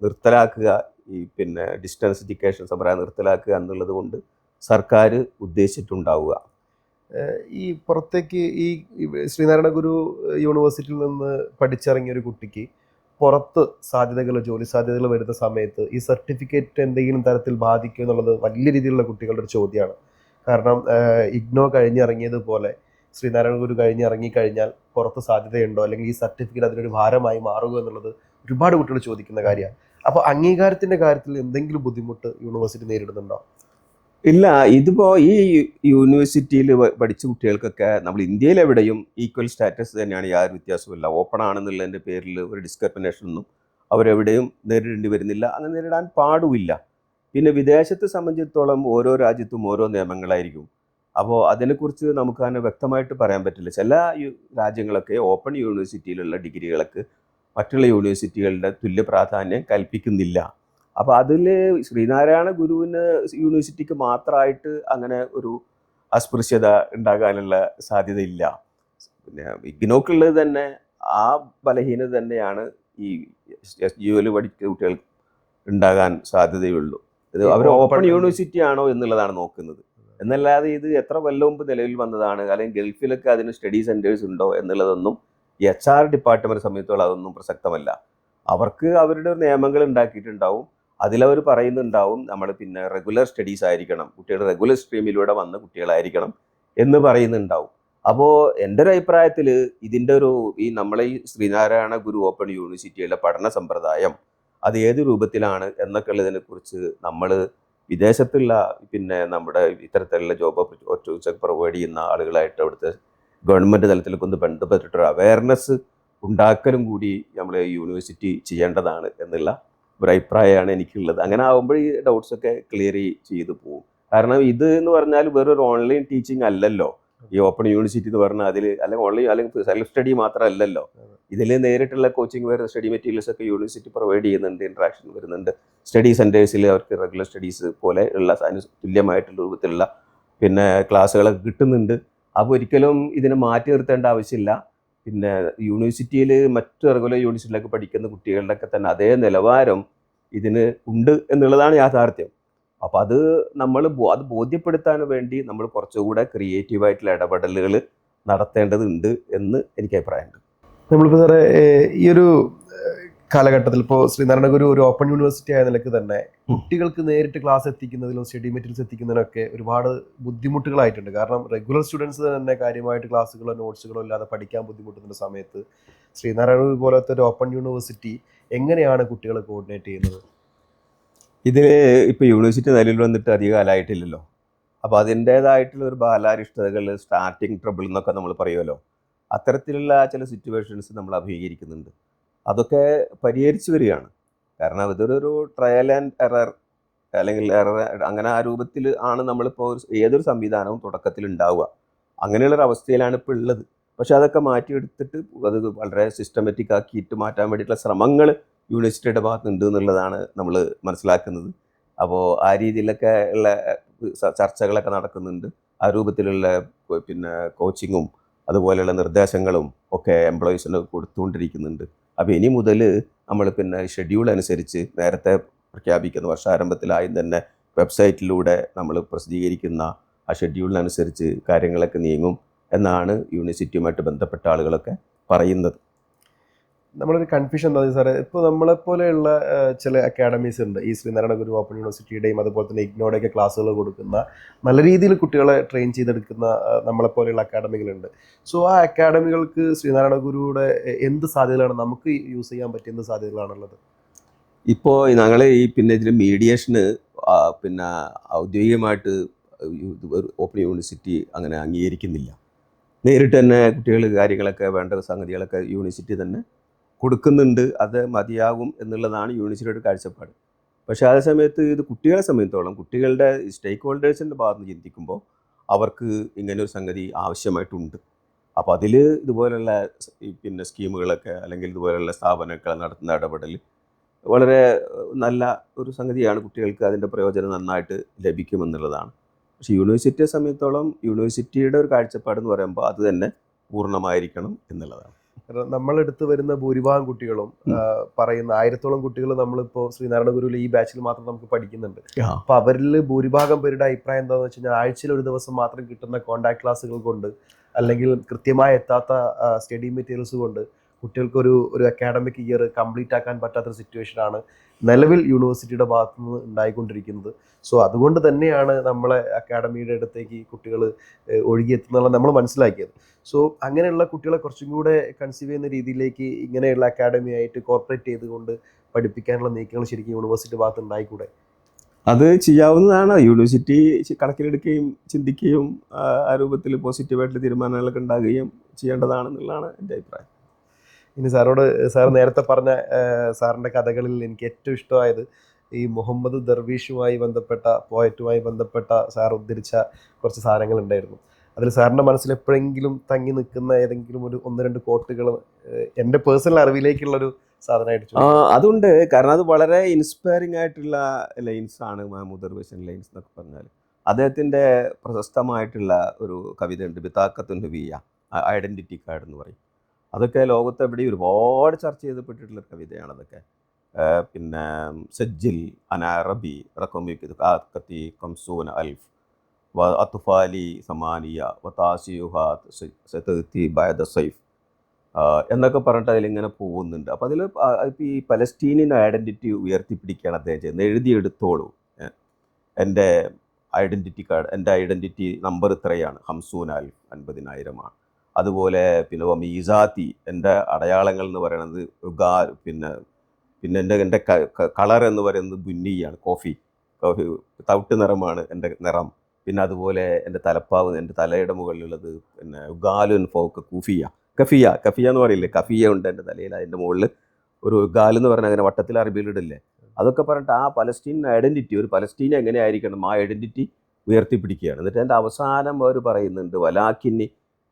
നിർത്തലാക്കുക. ഈ പിന്നെ ഡിസ്റ്റൻസ് എഡ്യൂക്കേഷൻ സമ്പ്രദായം നിർത്തലാക്കുക എന്നുള്ളത് കൊണ്ട് സർക്കാർ ഉദ്ദേശിച്ചിട്ടുണ്ടാവുക. ഈ പുറത്തേക്ക് ഈ ശ്രീനാരായണ ഗുരു യൂണിവേഴ്സിറ്റിയിൽ നിന്ന് പഠിച്ചിറങ്ങിയ ഒരു കുട്ടിക്ക് പുറത്ത് സാധ്യതകൾ ജോലി സാധ്യതകൾ വരുന്ന സമയത്ത് ഈ സർട്ടിഫിക്കറ്റ് എന്തെങ്കിലും തരത്തിൽ ബാധിക്കും എന്നുള്ളത് വലിയ രീതിയിലുള്ള കുട്ടികളുടെ ഒരു ചോദ്യമാണ്. കാരണം ഇഗ്നോ കഴിഞ്ഞിറങ്ങിയതുപോലെ ശ്രീനാരായണ ഗുരു കഴിഞ്ഞിറങ്ങി കഴിഞ്ഞാൽ പുറത്ത് സാധ്യതയുണ്ടോ? അല്ലെങ്കിൽ ഈ സർട്ടിഫിക്കറ്റ് അതിനൊരു ഭാരമായി മാറുക എന്നുള്ളത് ഒരുപാട് കുട്ടികൾ ചോദിക്കുന്ന കാര്യമാണ്. അപ്പോൾ അംഗീകാരത്തിന്റെ കാര്യത്തിൽ എന്തെങ്കിലും ബുദ്ധിമുട്ട് യൂണിവേഴ്സിറ്റി നേരിടുന്നുണ്ടോ? ഇല്ല ഇതിപ്പോ ഈ യൂണിവേഴ്സിറ്റിയിൽ പഠിച്ച കുട്ടികൾക്കൊക്കെ നമ്മൾ ഇന്ത്യയിൽ എവിടെയും ഈക്വൽ സ്റ്റാറ്റസ് തന്നെയാണ് യാതൊരു വ്യത്യാസമില്ല ഓപ്പൺ ആണെന്നുള്ളതിന്റെ പേരിൽ ഒരു ഡിസ്ക്രിമിനേഷൻ ഒന്നും അവരെവിടെയും നേരിടേണ്ടി വരുന്നില്ല. അങ്ങനെ നേരിടാൻ പാടുമില്ല. പിന്നെ വിദേശത്തെ സംബന്ധിച്ചിടത്തോളം ഓരോ രാജ്യത്തും ഓരോ നിയമങ്ങളായിരിക്കും. അപ്പോൾ അതിനെക്കുറിച്ച് നമുക്ക് അങ്ങനെ വ്യക്തമായിട്ട് പറയാൻ പറ്റില്ല. ചില രാജ്യങ്ങളൊക്കെ ഓപ്പൺ യൂണിവേഴ്സിറ്റിയിലുള്ള ഡിഗ്രികൾക്ക് മറ്റുള്ള യൂണിവേഴ്സിറ്റികളുടെ തുല്യ പ്രാധാന്യം കൽപ്പിക്കുന്നില്ല. അപ്പോൾ അതിൽ ശ്രീനാരായണ ഗുരുവിന് യൂണിവേഴ്സിറ്റിക്ക് മാത്രമായിട്ട് അങ്ങനെ ഒരു അസ്പൃശ്യത ഉണ്ടാകാനുള്ള സാധ്യതയില്ല. പിന്നെ ഇഗ്നോക്കുള്ളത് തന്നെ ആ ബലഹീനത തന്നെയാണ് ഈ എസ് ജി ഒയിൽ പഠിച്ച കുട്ടികൾ ഉണ്ടാകാൻ സാധ്യതയുള്ളൂ. ഇത് അവർ ഓപ്പൺ യൂണിവേഴ്സിറ്റി ആണോ എന്നുള്ളതാണ് നോക്കുന്നത്. എന്നല്ലാതെ ഇത് എത്ര കൊല്ലം മുമ്പ് നിലവിൽ വന്നതാണ് അല്ലെങ്കിൽ ഗൾഫിലൊക്കെ അതിന് സ്റ്റഡി സെന്റേഴ്സ് ഉണ്ടോ എന്നുള്ളതൊന്നും എച്ച് ആർ ഡിപ്പാർട്ട്മെന്റ് സംബന്ധിച്ചോളം അതൊന്നും പ്രസക്തമല്ല. അവർക്ക് അവരുടെ നിയമങ്ങൾ ഉണ്ടാക്കിയിട്ടുണ്ടാവും. അതിലവർ പറയുന്നുണ്ടാവും നമ്മൾ പിന്നെ റെഗുലർ സ്റ്റഡീസ് ആയിരിക്കണം കുട്ടികളുടെ റെഗുലർ സ്ട്രീമിലൂടെ വന്ന കുട്ടികളായിരിക്കണം എന്ന് പറയുന്നുണ്ടാവും. അപ്പോൾ എന്റെ ഒരു അഭിപ്രായത്തിൽ ഇതിന്റെ ഒരു ഈ നമ്മളെ ഈ ശ്രീനാരായണ ഗുരു ഓപ്പൺ യൂണിവേഴ്സിറ്റിയുടെ പഠന സമ്പ്രദായം അത് ഏത് രൂപത്തിലാണ് എന്നൊക്കെ ഉള്ളതിനെ കുറിച്ച് നമ്മൾ വിദേശത്തുള്ള പിന്നെ നമ്മുടെ ഇത്തരത്തിലുള്ള ജോബ് ഓപ്പർച്യൂണിറ്റീസ് ഒക്കെ പ്രൊവൈഡ് ചെയ്യുന്ന ആളുകളായിട്ട് അവിടുത്തെ ഗവൺമെന്റ് തലത്തിലൊക്കെ ഒന്ന് ബന്ധപ്പെട്ടിട്ടൊരു അവയർനെസ് ഉണ്ടാക്കലും കൂടി നമ്മൾ യൂണിവേഴ്സിറ്റി ചെയ്യേണ്ടതാണ് എന്നുള്ള ഒരു അഭിപ്രായമാണ് എനിക്കുള്ളത്. അങ്ങനെ ആകുമ്പോൾ ഈ ഡൗട്ട്സ് ഒക്കെ ക്ലിയർ ചെയ്തു പോകും കാരണം ഇത് എന്ന് പറഞ്ഞാൽ വേറൊരു ഓൺലൈൻ ടീച്ചിങ് അല്ലല്ലോ. ഈ ഓപ്പൺ യൂണിവേഴ്സിറ്റി എന്ന് പറഞ്ഞാൽ അതിൽ അല്ലെങ്കിൽ ഓൺലൈൻ അല്ലെങ്കിൽ സെൽഫ് സ്റ്റഡി മാത്രമല്ലല്ലോ. ഇതിൽ നേരിട്ടുള്ള കോച്ചിങ് വരുന്ന സ്റ്റഡി മെറ്റീരിയൽസ് ഒക്കെ യൂണിവേഴ്സിറ്റി പ്രൊവൈഡ് ചെയ്യുന്നുണ്ട് ഇൻട്രാക്ഷൻ വരുന്നുണ്ട്. സ്റ്റഡി സെന്റേഴ്സിൽ അവർക്ക് റെഗുലർ സ്റ്റഡീസ് പോലെ ഉള്ള തുല്യമായിട്ടുള്ള രൂപത്തിലുള്ള പിന്നെ ക്ലാസ്സുകളൊക്കെ കിട്ടുന്നുണ്ട്. അപ്പോൾ ഒരിക്കലും ഇതിനെ മാറ്റി നിർത്തേണ്ട ആവശ്യമില്ല. പിന്നെ യൂണിവേഴ്സിറ്റിയിൽ മറ്റു റെഗുലർ യൂണിവേഴ്സിറ്റിയിലൊക്കെ പഠിക്കുന്ന കുട്ടികളുടെയൊക്കെ തന്നെ അതേ നിലവാരം ഇതിന് ഉണ്ട് എന്നുള്ളതാണ് യാഥാർത്ഥ്യം. അപ്പോൾ അത് നമ്മൾ അത് ബോധ്യപ്പെടുത്താൻ വേണ്ടി നമ്മൾ കുറച്ചുകൂടെ ക്രിയേറ്റീവായിട്ടുള്ള ഇടപെടലുകൾ നടത്തേണ്ടതുണ്ട് എന്ന് എനിക്ക് അഭിപ്രായമുണ്ട്. നമ്മളിപ്പോൾ സാറേ ഈ ഒരു കാലഘട്ടത്തിൽ ഇപ്പോൾ ശ്രീനാരായണ ഗുരു ഒരു ഓപ്പൺ യൂണിവേഴ്സിറ്റി ആയ നിലയ്ക്ക് തന്നെ കുട്ടികൾക്ക് നേരിട്ട് ക്ലാസ് എത്തിക്കുന്നതിലും സ്റ്റഡി മെറ്റീരിയൽസ് എത്തിക്കുന്നതിനൊക്കെ ഒരുപാട് ബുദ്ധിമുട്ടുകളായിട്ടുണ്ട്. കാരണം റെഗുലർ സ്റ്റുഡൻസ് തന്നെ കാര്യമായിട്ട് ക്ലാസ്സുകളോ നോട്ട്സുകളോ ഇല്ലാതെ പഠിക്കാൻ ബുദ്ധിമുട്ടുന്ന സമയത്ത് ശ്രീനാരായണ ഗുരു പോലത്തെ ഒരു ഓപ്പൺ യൂണിവേഴ്സിറ്റി എങ്ങനെയാണ് കുട്ടികളെ കോർഡിനേറ്റ് ചെയ്യുന്നത്? ഇത് ഇപ്പോൾ യൂണിവേഴ്സിറ്റി നിലയിൽ വന്നിട്ട് അധിക കാലമായിട്ടില്ലല്ലോ. അപ്പോൾ അതിന്റേതായിട്ടുള്ള ഒരു ബാലാരിഷ്ടതകൾ സ്റ്റാർട്ടിങ് ട്രബിൾ എന്നൊക്കെ നമ്മൾ പറയുമല്ലോ. അത്തരത്തിലുള്ള ചില സിറ്റുവേഷൻസ് നമ്മൾ അഭിമുഖീകരിക്കുന്നുണ്ട്. അതൊക്കെ പരിഹരിച്ചു വരികയാണ്. കാരണം ഇതൊരു ട്രയൽ ആൻഡ് എറർ അല്ലെങ്കിൽ എറർ അങ്ങനെ ആ രൂപത്തിൽ ആണ് നമ്മളിപ്പോൾ ഏതൊരു സംവിധാനവും തുടക്കത്തിൽ ഉണ്ടാവുക. അങ്ങനെയുള്ളൊരു അവസ്ഥയിലാണ് ഇപ്പോൾ ഉള്ളത്. പക്ഷെ അതൊക്കെ മാറ്റിയെടുത്തിട്ട് അത് വളരെ സിസ്റ്റമാറ്റിക് ആക്കിയിട്ട് മാറ്റാൻ വേണ്ടിയിട്ടുള്ള ശ്രമങ്ങൾ യൂണിവേഴ്സിറ്റിയുടെ ഭാഗത്ത് ഉണ്ട് എന്നുള്ളതാണ് നമ്മൾ മനസ്സിലാക്കുന്നത്. അപ്പോൾ ആ രീതിയിലൊക്കെ ഉള്ള ചർച്ചകളൊക്കെ നടക്കുന്നുണ്ട്. ആ രൂപത്തിലുള്ള പിന്നെ കോച്ചിങ്ങും അതുപോലെയുള്ള നിർദ്ദേശങ്ങളും ഒക്കെ എംപ്ലോയീസിന് കൊടുത്തുകൊണ്ടിരിക്കുന്നുണ്ട്. അപ്പോൾ ഇനി മുതൽ നമ്മൾ പിന്നെ ഷെഡ്യൂൾ അനുസരിച്ച് നേരത്തെ പ്രഖ്യാപിക്കുന്ന വർഷാരംഭത്തിലായും തന്നെ വെബ്സൈറ്റിലൂടെ നമ്മൾ പ്രസിദ്ധീകരിക്കുന്ന ആ ഷെഡ്യൂളിനനുസരിച്ച് കാര്യങ്ങളൊക്കെ നീങ്ങും എന്നാണ് യൂണിവേഴ്സിറ്റിയുമായിട്ട് ബന്ധപ്പെട്ട ആളുകളൊക്കെ പറയുന്നത്. നമ്മളൊരു കൺഫ്യൂഷൻ എന്താ സാറേ ഇപ്പോൾ നമ്മളെ പോലെയുള്ള ചില അക്കാഡമീസ് ഉണ്ട്. ഈ ശ്രീനാരായണ ഗുരു ഓപ്പൺ യൂണിവേഴ്സിറ്റിയുടെയും അതുപോലെ തന്നെ ഇഗ്നോയുടെയൊക്കെ ക്ലാസ്സുകൾ കൊടുക്കുന്ന നല്ല രീതിയിൽ കുട്ടികളെ ട്രെയിൻ ചെയ്തെടുക്കുന്ന നമ്മളെ പോലെയുള്ള അക്കാഡമികളുണ്ട് സോ ആ അക്കാഡമികൾക്ക് ശ്രീനാരായണ ഗുരുവിടെ എന്ത് സാധ്യതകളാണ്? നമുക്ക് യൂസ് ചെയ്യാൻ പറ്റിയ എന്ത് സാധ്യതകളാണുള്ളത്? ഇപ്പോൾ ഞങ്ങൾ ഈ പിന്നെ ഇതിൽ മീഡിയേഷന് പിന്നെ ഔദ്യോഗികമായിട്ട് ഓപ്പൺ യൂണിവേഴ്സിറ്റി അങ്ങനെ അംഗീകരിക്കുന്നില്ല. നേരിട്ട് തന്നെ കുട്ടികൾ കാര്യങ്ങളൊക്കെ വേണ്ട സംഗതികളൊക്കെ യൂണിവേഴ്സിറ്റി തന്നെ കൊടുക്കുന്നുണ്ട് അത് മതിയാകും എന്നുള്ളതാണ് യൂണിവേഴ്സിറ്റിയുടെ കാഴ്ചപ്പാട്. പക്ഷേ അതേ സമയത്ത് ഇത് കുട്ടികളെ സംബന്ധിച്ചോളം കുട്ടികളുടെ സ്റ്റേക്ക് ഹോൾഡേഴ്സിന്റെ ഭാഗത്ത് നിന്ന് ചിന്തിക്കുമ്പോൾ അവർക്ക് ഇങ്ങനൊരു സംഗതി ആവശ്യമായിട്ടുണ്ട്. അപ്പോൾ അതിൽ ഇതുപോലെയുള്ള പിന്നെ സ്കീമുകളൊക്കെ അല്ലെങ്കിൽ ഇതുപോലെയുള്ള സ്ഥാപനങ്ങൾ നടത്തുന്ന ഇടപെടൽ വളരെ നല്ല ഒരു സംഗതിയാണ് കുട്ടികൾക്ക് അതിന്റെ പ്രയോജനം നന്നായിട്ട് ലഭിക്കുമെന്നുള്ളതാണ്. പക്ഷേ യൂണിവേഴ്സിറ്റിയെ സംബന്ധിച്ചോളം യൂണിവേഴ്സിറ്റിയുടെ ഒരു കാഴ്ചപ്പാടെന്ന് പറയുമ്പോൾ അത് തന്നെ പൂർണമായിരിക്കണം എന്നുള്ളതാണ്. നമ്മളെടുത്ത് വരുന്ന ഭൂരിഭാഗം കുട്ടികളും. പറയുന്ന ആയിരത്തോളം കുട്ടികൾ നമ്മളിപ്പോൾ ശ്രീനാരായണ ഗുരുവിൽ ഈ ബാച്ചിൽ മാത്രം നമുക്ക് പഠിക്കുന്നുണ്ട് അപ്പൊ അവരിൽ ഭൂരിഭാഗം പേരുടെ അഭിപ്രായം എന്താണെന്ന് വെച്ച് കഴിഞ്ഞാൽ ആഴ്ചയിൽ ഒരു ദിവസം മാത്രം കിട്ടുന്ന കോണ്ടാക്ട് ക്ലാസ്സുകൾ കൊണ്ട് അല്ലെങ്കിൽ കൃത്യമായി എത്താത്ത സ്റ്റഡി മെറ്റീരിയൽസ് കൊണ്ട് കുട്ടികൾക്ക് ഒരു അക്കാഡമിക് ഇയർ കംപ്ലീറ്റ് ആക്കാൻ പറ്റാത്തൊരു സിറ്റുവേഷൻ ആണ് നിലവിൽ യൂണിവേഴ്സിറ്റിയുടെ ഭാഗത്തു നിന്ന് ഉണ്ടായിക്കൊണ്ടിരിക്കുന്നത്. സോ അതുകൊണ്ട് തന്നെയാണ് നമ്മളെ അക്കാഡമിയുടെ അടുത്തേക്ക് കുട്ടികൾ ഒഴുകിയെത്തുന്നുള്ള നമ്മൾ മനസ്സിലാക്കിയത്. സോ അങ്ങനെയുള്ള കുട്ടികളെ കുറച്ചും കൂടെ കൺസീവ് ചെയ്യുന്ന രീതിയിലേക്ക് ഇങ്ങനെയുള്ള അക്കാഡമി ആയിട്ട് കോർപ്പറേറ്റ് ചെയ്തുകൊണ്ട് പഠിപ്പിക്കാനുള്ള നീക്കങ്ങൾ ശരിക്കും യൂണിവേഴ്സിറ്റി ഭാഗത്ത് ഉണ്ടായിക്കൂടെ? അത് ചെയ്യാവുന്നതാണ്. യൂണിവേഴ്സിറ്റി കണക്കിലെടുക്കുകയും ചിന്തിക്കുകയും ആ രൂപത്തിൽ പോസിറ്റീവായിട്ടുള്ള തീരുമാനങ്ങളൊക്കെ ഉണ്ടാകുകയും ചെയ്യേണ്ടതാണെന്നുള്ളതാണ് എന്റെ അഭിപ്രായം. ഇനി സാറോട് സാർ നേരത്തെ പറഞ്ഞ സാറിന്റെ കഥകളിൽ എനിക്ക് ഏറ്റവും ഇഷ്ടമായത് ഈ മുഹമ്മദ് ദർവീഷുമായി ബന്ധപ്പെട്ട പോയറ്റുമായി ബന്ധപ്പെട്ട സാർ ഉദ്ധരിച്ച കുറച്ച് സാധനങ്ങൾ ഉണ്ടായിരുന്നു അതിൽ സാറിന്റെ മനസ്സിൽ എപ്പോഴെങ്കിലും തങ്ങി നിൽക്കുന്ന ഏതെങ്കിലും ഒരു ഒന്ന് രണ്ട് കോട്ടുകൾ എന്റെ പേഴ്സണൽ അറിവിലേക്കുള്ളൊരു സാധനമായിട്ട്. അതുണ്ട്. കാരണം അത് വളരെ ഇൻസ്പയറിംഗ് ആയിട്ടുള്ള ലൈൻസ് ആണ് മഹമ്മൂദ് ദർവീഷൻ ലൈൻസ് എന്നൊക്കെ പറഞ്ഞാൽ. അദ്ദേഹത്തിന്റെ പ്രശസ്തമായിട്ടുള്ള ഒരു കവിതയുണ്ട് ബിതാക്കത്തുൻ ഹുവിയ ഐഡന്റിറ്റി കാർഡ് എന്ന് പറയും. അതൊക്കെ ലോകത്ത് എവിടെ ഒരുപാട് ചർച്ച ചെയ്തപ്പെട്ടിട്ടുള്ള കവിതയാണ് അതൊക്കെ. പിന്നെ സജ്ജിൽ അനാറബി കാക്കത്തി കംസൂന അൽഫ് അത്തുഫാലി സമാനിയ വതാസിയുഹാത്ത് സതത്തി ബയദ സൈഫ് എന്നൊക്കെ പറഞ്ഞിട്ട് അതിലിങ്ങനെ പോകുന്നുണ്ട്. അപ്പോൾ അതിൽ ഈ പലസ്റ്റീനിയൻ ഐഡന്റിറ്റി ഉയർത്തിപ്പിടിക്കുകയാണ് അദ്ദേഹം ചെയ്യുന്നത്. എഴുതിയെടുത്തോളൂ. എന്റെ ഐഡന്റിറ്റി കാർഡ് എന്റെ ഐഡന്റിറ്റി നമ്പർ ഇത്രയാണ്. ഹംസൂൻ അൽഫ് അൻപതിനായിരമാണ്. അതുപോലെ പിന്നെ മീസാത്തി എന്റെ അടയാളങ്ങൾ എന്ന് പറയുന്നത് ഗാ പിന്നെ പിന്നെ എന്റെ എന്റെ കളർ എന്ന് പറയുന്നത് ബുന്നിയാണ് കോഫി. കോഫി തവിട്ട് നിറമാണ് എന്റെ നിറം. പിന്നെ അതുപോലെ എന്റെ തലപ്പാവ് എന്റെ തലയുടെ മുകളിലുള്ളത് പിന്നെ ഉഗാലുൻ ഫോക്ക് കുഫിയ. കഫിയ കഫിയ എന്ന് പറയില്ലേ? കഫിയ ഉണ്ട് എന്റെ തലയിൽ അതിന്റെ മുകളിൽ. ഒരു ഉഗാൽ എന്ന് പറഞ്ഞാൽ അങ്ങനെ വട്ടത്തിൽ അറബിയിലിടില്ലേ അതൊക്കെ പറഞ്ഞിട്ട് ആ പലസ്തീൻ ഐഡന്റിറ്റി ഒരു പലസ്തീൻ എങ്ങനെയായിരിക്കണം ആ ഐഡന്റിറ്റി ഉയർത്തിപ്പിടിക്കുകയാണ്. എന്നിട്ട് എന്റെ അവസാനം അവർ പറയുന്നുണ്ട് വലാക്കിന്നി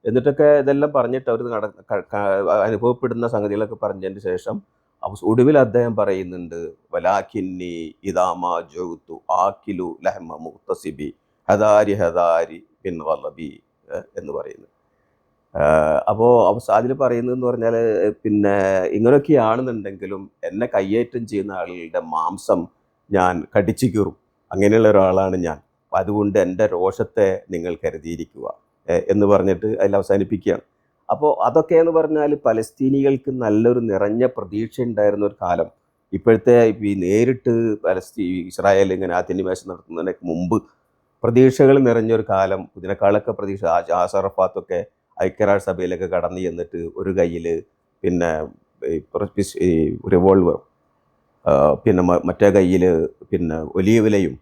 എന്നിട്ടൊക്കെ ഇതെല്ലാം പറഞ്ഞിട്ട് അവർ നട അനുഭവപ്പെടുന്ന സംഗതികളൊക്കെ പറഞ്ഞതിന് ശേഷം ഒടുവിൽ അദ്ദേഹം പറയുന്നുണ്ട് വലാഖിന്നി ഇതാമാ ജൗത്തു ആക്കിലു ലഹമ മുത്തസിബി ഹദാരി ഹദാരി ബിൻ വല്ലബി എന്ന് പറയുന്നു. അപ്പോൾ അതിൽ പറയുന്നതെന്ന് പറഞ്ഞാൽ പിന്നെ ഇങ്ങനെയൊക്കെയാണെന്നുണ്ടെങ്കിലും എന്നെ കയ്യേറ്റം ചെയ്യുന്ന ആളുകളുടെ മാംസം ഞാൻ കടിച്ചു കീറും. അങ്ങനെയുള്ള ഒരാളാണ് ഞാൻ. അതുകൊണ്ട് എന്റെ രോഷത്തെ നിങ്ങൾ കരുതിയിരിക്കുക. എന്ന് പറഞ്ഞിട്ട് അതിൽ അവസാനിപ്പിക്കുകയാണ്. അപ്പോൾ അതൊക്കെ എന്ന് പറഞ്ഞാൽ പലസ്തീനികൾക്ക് നല്ലൊരു നിറഞ്ഞ പ്രതീക്ഷ ഉണ്ടായിരുന്ന ഒരു കാലം. ഇപ്പോഴത്തെ ഈ നേരിട്ട് പലസ്തീ ഇസ്രായേൽ ഇങ്ങനെ അധിനിവേശം നടത്തുന്നതിനൊക്കെ മുമ്പ് പ്രതീക്ഷകൾ നിറഞ്ഞൊരു കാലം. ഇതിനേക്കാളൊക്കെ പ്രതീക്ഷ ആസറഫാത്തൊക്കെ ഐക്യരാഷ്ട്രസഭയിലൊക്കെ കടന്നു ചെന്നിട്ട് ഒരു കയ്യിൽ പിന്നെ റിവോൾവർ പിന്നെ മറ്റേ കയ്യിൽ പിന്നെ ഒലീവിലയും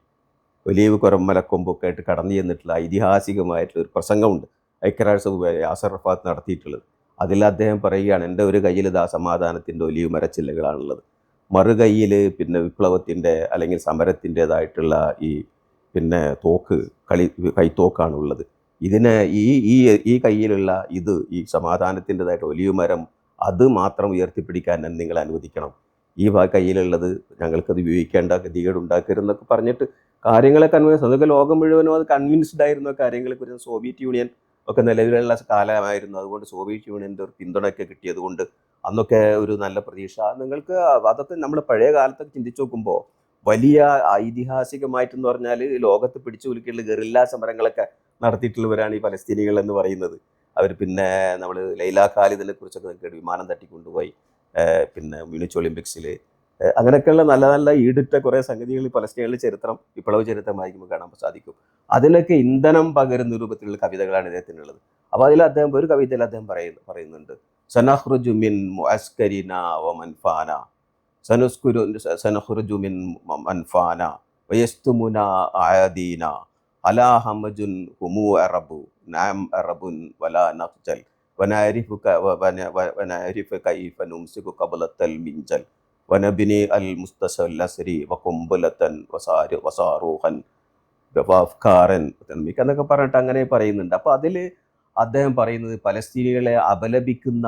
ഒലീവ് കുരമ്മലക്കൊമ്പൊക്കെ ആയിട്ട് കടന്നു ചെന്നിട്ടുള്ള ഐതിഹാസികമായിട്ടുള്ള ഒരു പ്രസംഗമുണ്ട്. ഐക്യരാഷ്ട്രസഭ അസറഫാത്ത് നടത്തിയിട്ടുള്ളത്. അതിൽ അദ്ദേഹം പറയുകയാണ് എന്റെ ഒരു കയ്യിൽ ഇതാ സമാധാനത്തിന്റെ ഒലിവ് മരച്ചില്ലകളാണുള്ളത് മറു കയ്യിൽ പിന്നെ വിപ്ലവത്തിന്റെ അല്ലെങ്കിൽ സമരത്തിന്റേതായിട്ടുള്ള ഈ പിന്നെ തോക്ക് കളി കൈത്തോക്കാണുള്ളത്. ഇതിനെ ഈ ഈ ഈ കയ്യിലുള്ള ഇത് ഈ സമാധാനത്തിന്റെതായിട്ട് ഒലിവ് മരം അത് മാത്രം ഉയർത്തിപ്പിടിക്കാൻ നിങ്ങൾ അനുവദിക്കണം. ഈ കയ്യിലുള്ളത് ഞങ്ങൾക്കത് ഉപയോഗിക്കേണ്ട ഗതികേട് ഉണ്ടാക്കരുതെന്നൊക്കെ പറഞ്ഞിട്ട് കാര്യങ്ങളെ കൺവിൻസ് അതൊക്കെ ലോകം മുഴുവനും അത് കൺവിൻസ്ഡ് ആയിരുന്ന കാര്യങ്ങളെക്കുറിച്ച് സോവിയറ്റ് യൂണിയൻ ഒക്കെ നിലവിലുള്ള കാലമായിരുന്നു. അതുകൊണ്ട് സോവിയറ്റ് യൂണിയന്റെ ഒരു പിന്തുണയൊക്കെ കിട്ടിയത് കൊണ്ട് അന്നൊക്കെ ഒരു നല്ല പ്രതീക്ഷ. നിങ്ങൾക്ക് അതൊക്കെ നമ്മൾ പഴയ കാലത്തൊക്കെ ചിന്തിച്ചു നോക്കുമ്പോൾ വലിയ ഐതിഹാസികമായിട്ടെന്ന് പറഞ്ഞാൽ ലോകത്ത് പിടിച്ചു കുലുക്കിയുള്ള ഗറില്ലാ സമരങ്ങളൊക്കെ നടത്തിയിട്ടുള്ളവരാണ് ഈ പലസ്തീനികൾ എന്ന് പറയുന്നത്. അവർ പിന്നെ നമ്മൾ ലൈലാ ഖാലിദിനെ കുറിച്ചൊക്കെ വിമാനം തട്ടിക്കൊണ്ടുപോയി. പിന്നെ മ്യൂണിച്ച് ഒളിമ്പിക്സിൽ അങ്ങനെയൊക്കെയുള്ള നല്ല നല്ല ഈടിട്ട കുറേ സംഗതികൾ ഈ പലസ്തീനികളുടെ ചരിത്രം വിപ്ലവ ചരിത്രം വായിക്കുമ്പോൾ കാണാൻ സാധിക്കും. അതിനൊക്കെ ഇന്ധനം പകരുന്ന രൂപത്തിലുള്ള കവിതകളാണ് ഇദ്ദേഹത്തിനുള്ളത്. അപ്പോൾ അതിൽ അദ്ദേഹം ഒരു കവിതയിൽ അദ്ദേഹം പറയുന്നു പറയുന്നുണ്ട്. സനഹ്റുജു മിൻ മുഅസ്കരിന വ മൻഫാന. സനുസ്കുരു സനഹ്റുജു മിൻ മൻഫാന. വയസ്തുമുന ആയദീന അലാ ഹമജുൻ ഹുമു അറബു. നാം അറബുൻ വലാ നഖ്ജൽ. വനാരിഫു ക- വ- വന- വ- വനാരിഫ് കൈഫ നുംസിഖു ഖബലത്തൽ മിഞ്ചൽ. വനബിനി അൽ മുസ്തസല്ലസരി വക്കുംബുലത്തൻ വസാരു വസാറൂഹൻ വഫ്കാരൻ എന്നൊക്കെ പറഞ്ഞിട്ട് അങ്ങനെ പറയുന്നുണ്ട്. അപ്പോൾ അതിൽ അദ്ദേഹം പറയുന്നത് പലസ്തീനികളെ അപലപിക്കുന്ന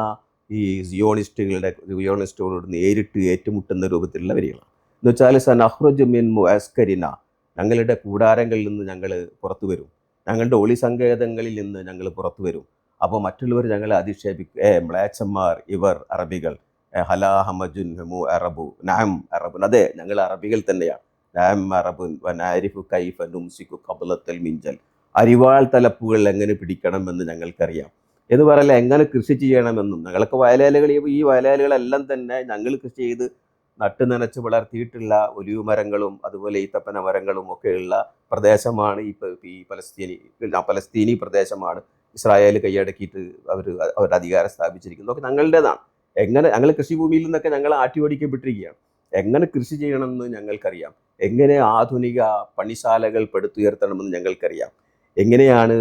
ഈ സിയോണിസ്റ്റുകളുടെ സിയോണിസ്റ്റുകളോട് നേരിട്ട് ഏറ്റുമുട്ടുന്ന രൂപത്തിലുള്ള വരികളാണ്. എന്ന് വെച്ചാൽ സൻ മിൻ മുഅസ്കരിന. ഞങ്ങളുടെ കൂടാരങ്ങളിൽ നിന്ന് ഞങ്ങൾ പുറത്തു വരും. ഞങ്ങളുടെ ഒളി സങ്കേതങ്ങളിൽ നിന്ന് ഞങ്ങൾ പുറത്തു വരും. അപ്പോൾ മറ്റുള്ളവർ ഞങ്ങളെ അധിക്ഷേപിക്കും ഏ മ്ലേച്ഛന്മാർ ഇവർ അറബികൾ അറബു അതെ ഞങ്ങൾ അറബികൾ തന്നെയാണ്. മിഞ്ചൽ അരിവാൾ തലപ്പുകൾ എങ്ങനെ പിടിക്കണമെന്ന് ഞങ്ങൾക്കറിയാം. എന്ന് പറയാൻ എങ്ങനെ കൃഷി ചെയ്യണമെന്നും ഞങ്ങൾക്ക് വയലേലകൾ ഈ- വയലാലുകളെല്ലാം തന്നെ ഞങ്ങൾ കൃഷി ചെയ്ത് നട്ട് നനച്ച് വളർത്തിയിട്ടുള്ള ഒലിവ് മരങ്ങളും അതുപോലെ ഈത്തപ്പന മരങ്ങളും ഒക്കെയുള്ള പ്രദേശമാണ് ഈ ഈ പലസ്തീനി പലസ്തീനി പ്രദേശമാണ്. ഇസ്രായേൽ കൈയടക്കിയിട്ട് അവർ അവരുടെ അധികാരം സ്ഥാപിച്ചിരിക്കുന്നത്. ഒക്കെ ഞങ്ങളുടേതാണ്. എങ്ങനെ ഞങ്ങൾ കൃഷിഭൂമിയിൽ നിന്നൊക്കെ ഞങ്ങൾ ആട്ടിയോടിക്കപ്പെട്ടിരിക്കുകയാണ്. എങ്ങനെ കൃഷി ചെയ്യണമെന്ന് ഞങ്ങൾക്കറിയാം. എങ്ങനെ ആധുനിക പണിശാലകൾ പെടുത്തുയർത്തണമെന്ന് ഞങ്ങൾക്കറിയാം. എങ്ങനെയാണ്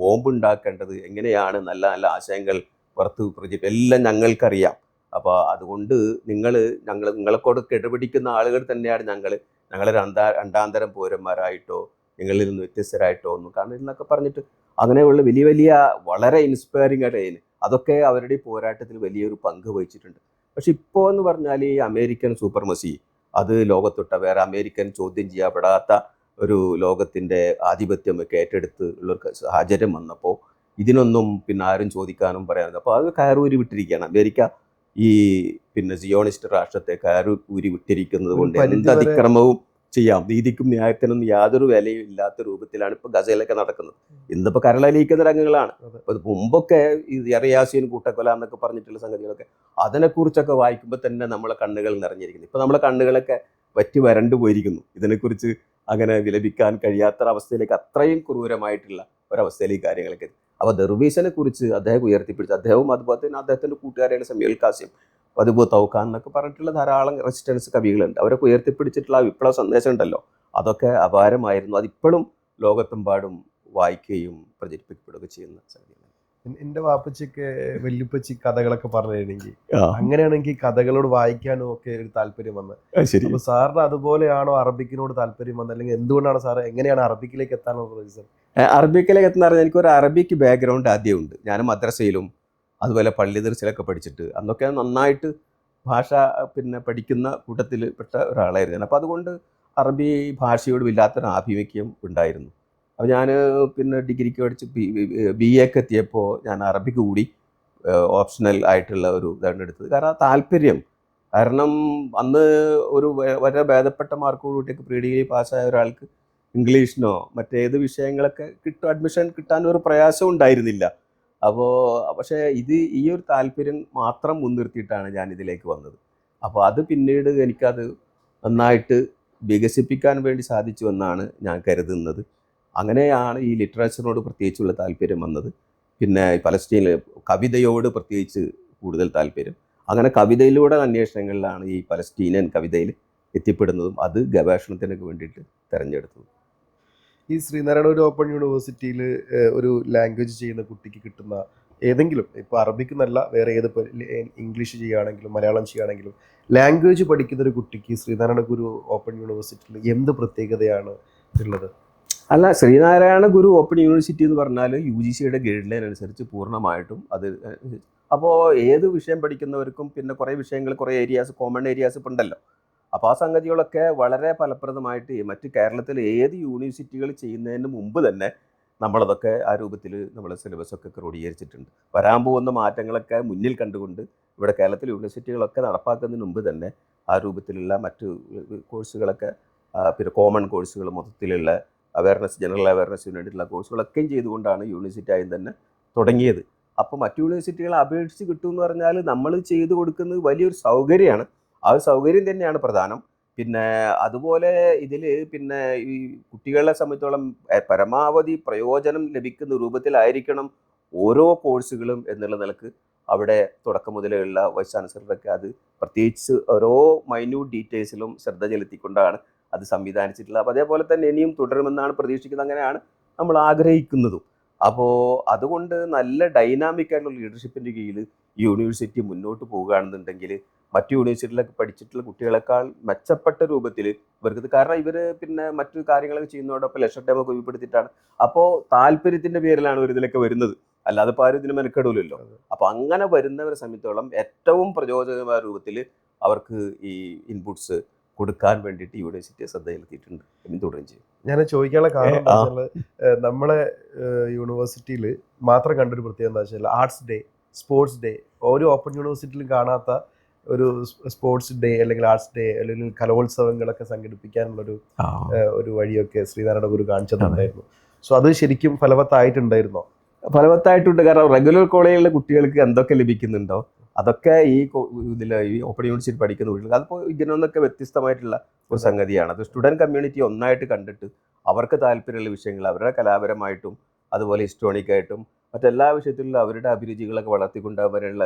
ബോംബുണ്ടാക്കേണ്ടത്? എങ്ങനെയാണ് നല്ല നല്ല ആശയങ്ങൾ പുറത്ത് പ്രചരിപ്പ് എല്ലാം ഞങ്ങൾക്കറിയാം. അപ്പോൾ അതുകൊണ്ട് നിങ്ങൾ ഞങ്ങൾ നിങ്ങളെക്കൊണ്ട് കെടുപിടിക്കുന്ന ആളുകൾ തന്നെയാണ് ഞങ്ങൾ ഞങ്ങളെ രണ്ടാ രണ്ടാന്തരം പൗരന്മാരായിട്ടോ നിങ്ങളിൽ നിന്ന് വ്യത്യസ്തരായിട്ടോ ഒന്നും കാരണം എന്നൊക്കെ പറഞ്ഞിട്ട് അങ്ങനെയുള്ള വലിയ വലിയ വളരെ ഇൻസ്പയറിംഗ് ആയിട്ട് അതൊക്കെ അവരുടെ ഈ പോരാട്ടത്തിൽ വലിയൊരു പങ്ക് വഹിച്ചിട്ടുണ്ട്. പക്ഷെ ഇപ്പോൾ എന്ന് പറഞ്ഞാൽ ഈ അമേരിക്കൻ സൂപ്പർമസി അത് ലോകത്തൊട്ട വേറെ അമേരിക്കൻ ചോദ്യം ചെയ്യപ്പെടാത്ത ഒരു ലോകത്തിന്റെ ആധിപത്യമൊക്കെ ഏറ്റെടുത്ത് ഉള്ളൊരു സാഹചര്യം വന്നപ്പോൾ ഇതിനൊന്നും പിന്നെ ആരും ചോദിക്കാനും പറയാനില്ല അപ്പോൾ അത് കയറൂരി വിട്ടിരിക്കുകയാണ്. അമേരിക്ക ഈ പിന്നെ സിയോണിസ്റ്റ് രാഷ്ട്രത്തെ കയറൂരി വിട്ടിരിക്കുന്നത് കൊണ്ട് എന്ത് അതിക്രമവും ചെയ്യാം. നീതിക്കും ന്യായത്തിനും യാതൊരു വിലയും ഇല്ലാത്ത രൂപത്തിലാണ് ഇപ്പോൾ ഗസയിലൊക്കെ നടക്കുന്നത്. ഇന്നിപ്പോൾ കരളലിയിക്കുന്ന രംഗങ്ങളാണ്. അതെ. മുമ്പൊക്കെ ഈ എറിയാസിയൻ കൂട്ടക്കൊല എന്നൊക്കെ പറഞ്ഞിട്ടുള്ള സംഗതികളൊക്കെ അതിനെക്കുറിച്ചൊക്കെ വായിക്കുമ്പോൾ തന്നെ നമ്മളെ കണ്ണുകൾ നിറഞ്ഞിരിക്കുന്നു. ഇപ്പോൾ നമ്മളെ കണ്ണുകളൊക്കെ വറ്റി വരണ്ടു പോയിരിക്കുന്നു. ഇതിനെക്കുറിച്ച് അങ്ങനെ വിലപിക്കാൻ കഴിയാത്ത അവസ്ഥയിലേക്ക് അത്രയും ക്രൂരമായിട്ടുള്ള ഒരവസ്ഥയിൽ ഈ കാര്യങ്ങളൊക്കെ. അപ്പൊ അപ്പോൾ ദർവീസിനെ കുറിച്ച് അദ്ദേഹം ഉയർത്തിപ്പിടിച്ചു. അദ്ദേഹവും അതുപോലെ തന്നെ അദ്ദേഹത്തിന്റെ കൂട്ടുകാരായ സമീൽ കാസിം പതുബു തൗക്കാൻ എന്നൊക്കെ പറഞ്ഞിട്ടുള്ള ധാരാളം റെസിസ്റ്റൻസ് കവികളുണ്ട്. അവരൊക്കെ ഉയർത്തിപ്പിടിച്ചിട്ടുള്ള ആ വിപ്ലവ സന്ദേശം ഉണ്ടല്ലോ. അതൊക്കെ അപാരമായിരുന്നു. അതിപ്പോഴും ലോകത്തെമ്പാടും വായിക്കുകയും പ്രചരിപ്പിക്കപ്പെടുകയും ചെയ്യുന്ന സംഗതിയാണ്. എന്റെ വാപ്പച്ചിക്ക് വല്യപ്പച്ചി കഥകളൊക്കെ പറഞ്ഞിരുന്നെങ്കിൽ അങ്ങനെയാണെങ്കിൽ കഥകളോട് വായിക്കാനും ഒക്കെ ഒരു താല്പര്യം വന്ന്. അപ്പൊ സാറിന് അതുപോലെയാണോ അറബിക്കിനോട് താല്പര്യം വന്നത്? അല്ലെങ്കിൽ എന്തുകൊണ്ടാണ് സാർ എങ്ങനെയാണ് അറബിക്കിലേക്ക് എത്താനുള്ള റീസൺ അറബിക്കിലേക്ക് എത്താൻ പറഞ്ഞാൽ എനിക്കൊരു അറബിക്ക് ബാക്ക്ഗ്രൗണ്ട് ആദ്യമുണ്ട്. ഞാൻ മദ്രസയിലും അതുപോലെ പള്ളി ദർശനമൊക്കെ പഠിച്ചിട്ട് അന്നൊക്കെ നന്നായിട്ട് ഭാഷ പിന്നെ പഠിക്കുന്ന കൂട്ടത്തിൽ പെട്ട ഒരാളായിരുന്നു ഞാൻ. അപ്പോൾ അതുകൊണ്ട് അറബി ഭാഷയോട് വല്ലാത്തൊരു ആഭിമുഖ്യം ഉണ്ടായിരുന്നു. അപ്പോൾ ഞാൻ പിന്നെ ഡിഗ്രിക്ക് പഠിച്ച് ബി എക്ക് എത്തിയപ്പോൾ ഞാൻ അറബിക്ക് കൂടി ഓപ്ഷണൽ ആയിട്ടുള്ള ഒരു ഇതാണ് എടുത്തത്. കാരണം താല്പര്യം കാരണം അന്ന് ഒരു വളരെ ഭേദപ്പെട്ട മാർക്കോടുകൂട്ടിയൊക്കെ പ്രീ ഡിഗ്രി പാസ്സായ ഒരാൾക്ക് ഇംഗ്ലീഷിനോ മറ്റേത് വിഷയങ്ങളൊക്കെ കിട്ടും അഡ്മിഷൻ കിട്ടാൻ ഒരു പ്രയാസം ഉണ്ടായിരുന്നില്ല. അപ്പോൾ പക്ഷേ ഇത് ഈ ഒരു താല്പര്യം മാത്രം മുൻനിർത്തിയിട്ടാണ് ഞാൻ ഇതിലേക്ക് വന്നത്. അപ്പോൾ അത് പിന്നീട് എനിക്കത് നന്നായിട്ട് വികസിപ്പിക്കാൻ വേണ്ടി സാധിച്ചു എന്നാണ് ഞാൻ കരുതുന്നത്. അങ്ങനെയാണ് ഈ ലിറ്ററേച്ചറിനോട് പ്രത്യേകിച്ചുള്ള താല്പര്യം വന്നത്. പിന്നെ പലസ്റ്റീനിൽ കവിതയോട് പ്രത്യേകിച്ച് കൂടുതൽ താല്പര്യം. അങ്ങനെ കവിതയിലൂടെ അന്വേഷണങ്ങളിലാണ് ഈ പലസ്തീനിയൻ കവിതയിൽ എത്തിപ്പെടുന്നതും അത് ഗവേഷണത്തിനൊക്കെ വേണ്ടിയിട്ട് തിരഞ്ഞെടുത്തത്. ഈ ശ്രീനാരായണ ഒരു ഓപ്പൺ യൂണിവേഴ്സിറ്റിയിൽ ഒരു ലാംഗ്വേജ് ചെയ്യുന്ന കുട്ടിക്ക് കിട്ടുന്ന ഏതെങ്കിലും ഇപ്പോൾ അറബിക്ക് നല്ല വേറെ ഏത് ഇംഗ്ലീഷ് ചെയ്യുകയാണെങ്കിലും മലയാളം ചെയ്യുകയാണെങ്കിലും ലാംഗ്വേജ് പഠിക്കുന്ന ഒരു കുട്ടിക്ക് ശ്രീനാരായണ ഗുരു ഓപ്പൺ യൂണിവേഴ്സിറ്റിയിൽ എന്ത് പ്രത്യേകതയാണ് ഉള്ളത്? അല്ല ശ്രീനാരായണ ഗുരു ഓപ്പൺ യൂണിവേഴ്സിറ്റി എന്ന് പറഞ്ഞാൽ യു ജി സിയുടെ ഗൈഡ് ലൈൻ അനുസരിച്ച് പൂർണമായിട്ടും അത് അപ്പോൾ ഏത് വിഷയം പഠിക്കുന്നവർക്കും പിന്നെ കുറേ വിഷയങ്ങൾ കുറേ ഏരിയാസ് കോമൺ ഏരിയാസ് ഇപ്പോൾ ഉണ്ടല്ലോ. അപ്പോൾ ആ സംഗതികളൊക്കെ വളരെ ഫലപ്രദമായിട്ട് മറ്റ് കേരളത്തിൽ ഏത് യൂണിവേഴ്സിറ്റികൾ ചെയ്യുന്നതിന് മുമ്പ് തന്നെ നമ്മളതൊക്കെ ആ രൂപത്തിൽ നമ്മളെ സിലബസൊക്കെ ക്രോഡീകരിച്ചിട്ടുണ്ട്. വരാൻ പോകുന്ന മാറ്റങ്ങളൊക്കെ മുന്നിൽ കണ്ടുകൊണ്ട് ഇവിടെ കേരളത്തിൽ യൂണിവേഴ്സിറ്റികളൊക്കെ നടപ്പാക്കുന്നതിന് മുമ്പ് തന്നെ ആ രൂപത്തിലുള്ള മറ്റ് കോഴ്സുകളൊക്കെ പിന്നെ കോമൺ കോഴ്സുകൾ മൊത്തത്തിലുള്ള അവയർനെസ് ജനറൽ അവയർനെസ്സിന് വേണ്ടിയിട്ടുള്ള കോഴ്സുകളൊക്കെയും ചെയ്തുകൊണ്ടാണ് യൂണിവേഴ്സിറ്റി ആയും തന്നെ തുടങ്ങിയത്. അപ്പോൾ മറ്റു യൂണിവേഴ്സിറ്റികളെ അപേക്ഷിച്ച് കിട്ടുമെന്ന് പറഞ്ഞാൽ നമ്മൾ ചെയ്തു കൊടുക്കുന്നത് വലിയൊരു സൗകര്യമാണ്. ആ ഒരു സൗകര്യം തന്നെയാണ് പ്രധാനം. പിന്നെ അതുപോലെ ഇതിൽ പിന്നെ ഈ കുട്ടികളെ സംബന്ധിച്ചോളം പരമാവധി പ്രയോജനം ലഭിക്കുന്ന രൂപത്തിലായിരിക്കണം ഓരോ കോഴ്സുകളും എന്നുള്ള നിലയ്ക്ക് അവിടെ തുടക്കം മുതലുള്ള വൈസ് ചാൻസലറൊക്കെ അത് പ്രത്യേകിച്ച് ഓരോ മൈന്യൂട്ട് ഡീറ്റെയിൽസിലും ശ്രദ്ധ ചെലുത്തിക്കൊണ്ടാണ് അത് സംവിധാനിച്ചിട്ടുള്ളത്. അപ്പോൾ അതേപോലെ തന്നെ ഇനിയും തുടരുമെന്നാണ് പ്രതീക്ഷിക്കുന്നത്. അങ്ങനെയാണ് നമ്മൾ ആഗ്രഹിക്കുന്നതും. അപ്പോൾ അതുകൊണ്ട് നല്ല ഡൈനാമിക് ആയിട്ടുള്ള ലീഡർഷിപ്പിന്റെ കീഴിൽ യൂണിവേഴ്സിറ്റി മുന്നോട്ട് പോകുകയാണെന്നുണ്ടെങ്കിൽ മറ്റു യൂണിവേഴ്സിറ്റിയിലൊക്കെ പഠിച്ചിട്ടുള്ള കുട്ടികളെക്കാൾ മെച്ചപ്പെട്ട രൂപത്തിൽ ഇവർക്ക് കാരണം ഇവർ പിന്നെ മറ്റു കാര്യങ്ങളൊക്കെ ചെയ്യുന്നതോടൊപ്പം ലക്ഷം ടൈമൊക്കെ ഉപയോഗപ്പെടുത്തിയിട്ടാണ്. അപ്പോൾ താല്പര്യത്തിന്റെ പേരിലാണ് ഒരു ഇതിലൊക്കെ വരുന്നത്. അല്ലാതെ ഇപ്പോൾ ആരും ഇതിന് മെനക്കെടൂലല്ലോ. അപ്പോൾ അങ്ങനെ വരുന്നവരെ സംബന്ധിച്ചോളം ഏറ്റവും പ്രചോദനമായ രൂപത്തിൽ അവർക്ക് ഈ ഇൻപുട്സ് കൊടുക്കാൻ വേണ്ടിയിട്ട് യൂണിവേഴ്സിറ്റി ശ്രദ്ധയിലെത്തിയിട്ടുണ്ട് എന്ന് തുടരുകയും ചെയ്യും. ഞാൻ ചോദിക്കാനുള്ള കാരണം. നമ്മളെ യൂണിവേഴ്സിറ്റിയിൽ മാത്രം കണ്ടൊരു പ്രത്യേകത എന്താ വെച്ചാൽ ആർട്സ് ഡേ സ്പോർട്സ് ഡേ ഓരോ ഓപ്പൺ യൂണിവേഴ്സിറ്റിയിലും കാണാത്ത ഒരു സ്പോർട്സ് ഡേ അല്ലെങ്കിൽ ആർട്സ് ഡേ അല്ലെങ്കിൽ കലോത്സവങ്ങളൊക്കെ സംഘടിപ്പിക്കാനുള്ളൊരു ഒരു ഒരു വഴിയൊക്കെ ശ്രീനാരായണ ഗുരു കാണിച്ചു തന്നിട്ടുണ്ടായിരുന്നു സോ അത് ശരിക്കും ഫലവത്തായിട്ടുണ്ടായിരുന്നോ? ഫലവത്തായിട്ടുണ്ട്. കാരണം റെഗുലർ കോളേജിലെ കുട്ടികൾക്ക് എന്തൊക്കെ ലഭിക്കുന്നുണ്ടോ? അതൊക്കെ ഈ ഇതിൽ ഈ ഓപ്പൺ യൂണിവേഴ്സിറ്റി പഠിക്കുന്ന കുട്ടികൾക്ക് അതിപ്പോൾ ഇങ്ങനെ ഒന്നൊക്കെ വ്യത്യസ്തമായിട്ടുള്ള ഒരു സംഗതിയാണ്. അത് സ്റ്റുഡന്റ് കമ്മ്യൂണിറ്റി ഒന്നായിട്ട് കണ്ടിട്ട് അവർക്ക് താല്പര്യമുള്ള വിഷയങ്ങൾ അവരുടെ കലാപരമായിട്ടും അതുപോലെ ഹിസ്റ്റോണിക്കായിട്ടും മറ്റെല്ലാ വിഷയത്തിലും അവരുടെ അഭിരുചികളൊക്കെ വളർത്തിക്കൊണ്ട് അവരുള്ള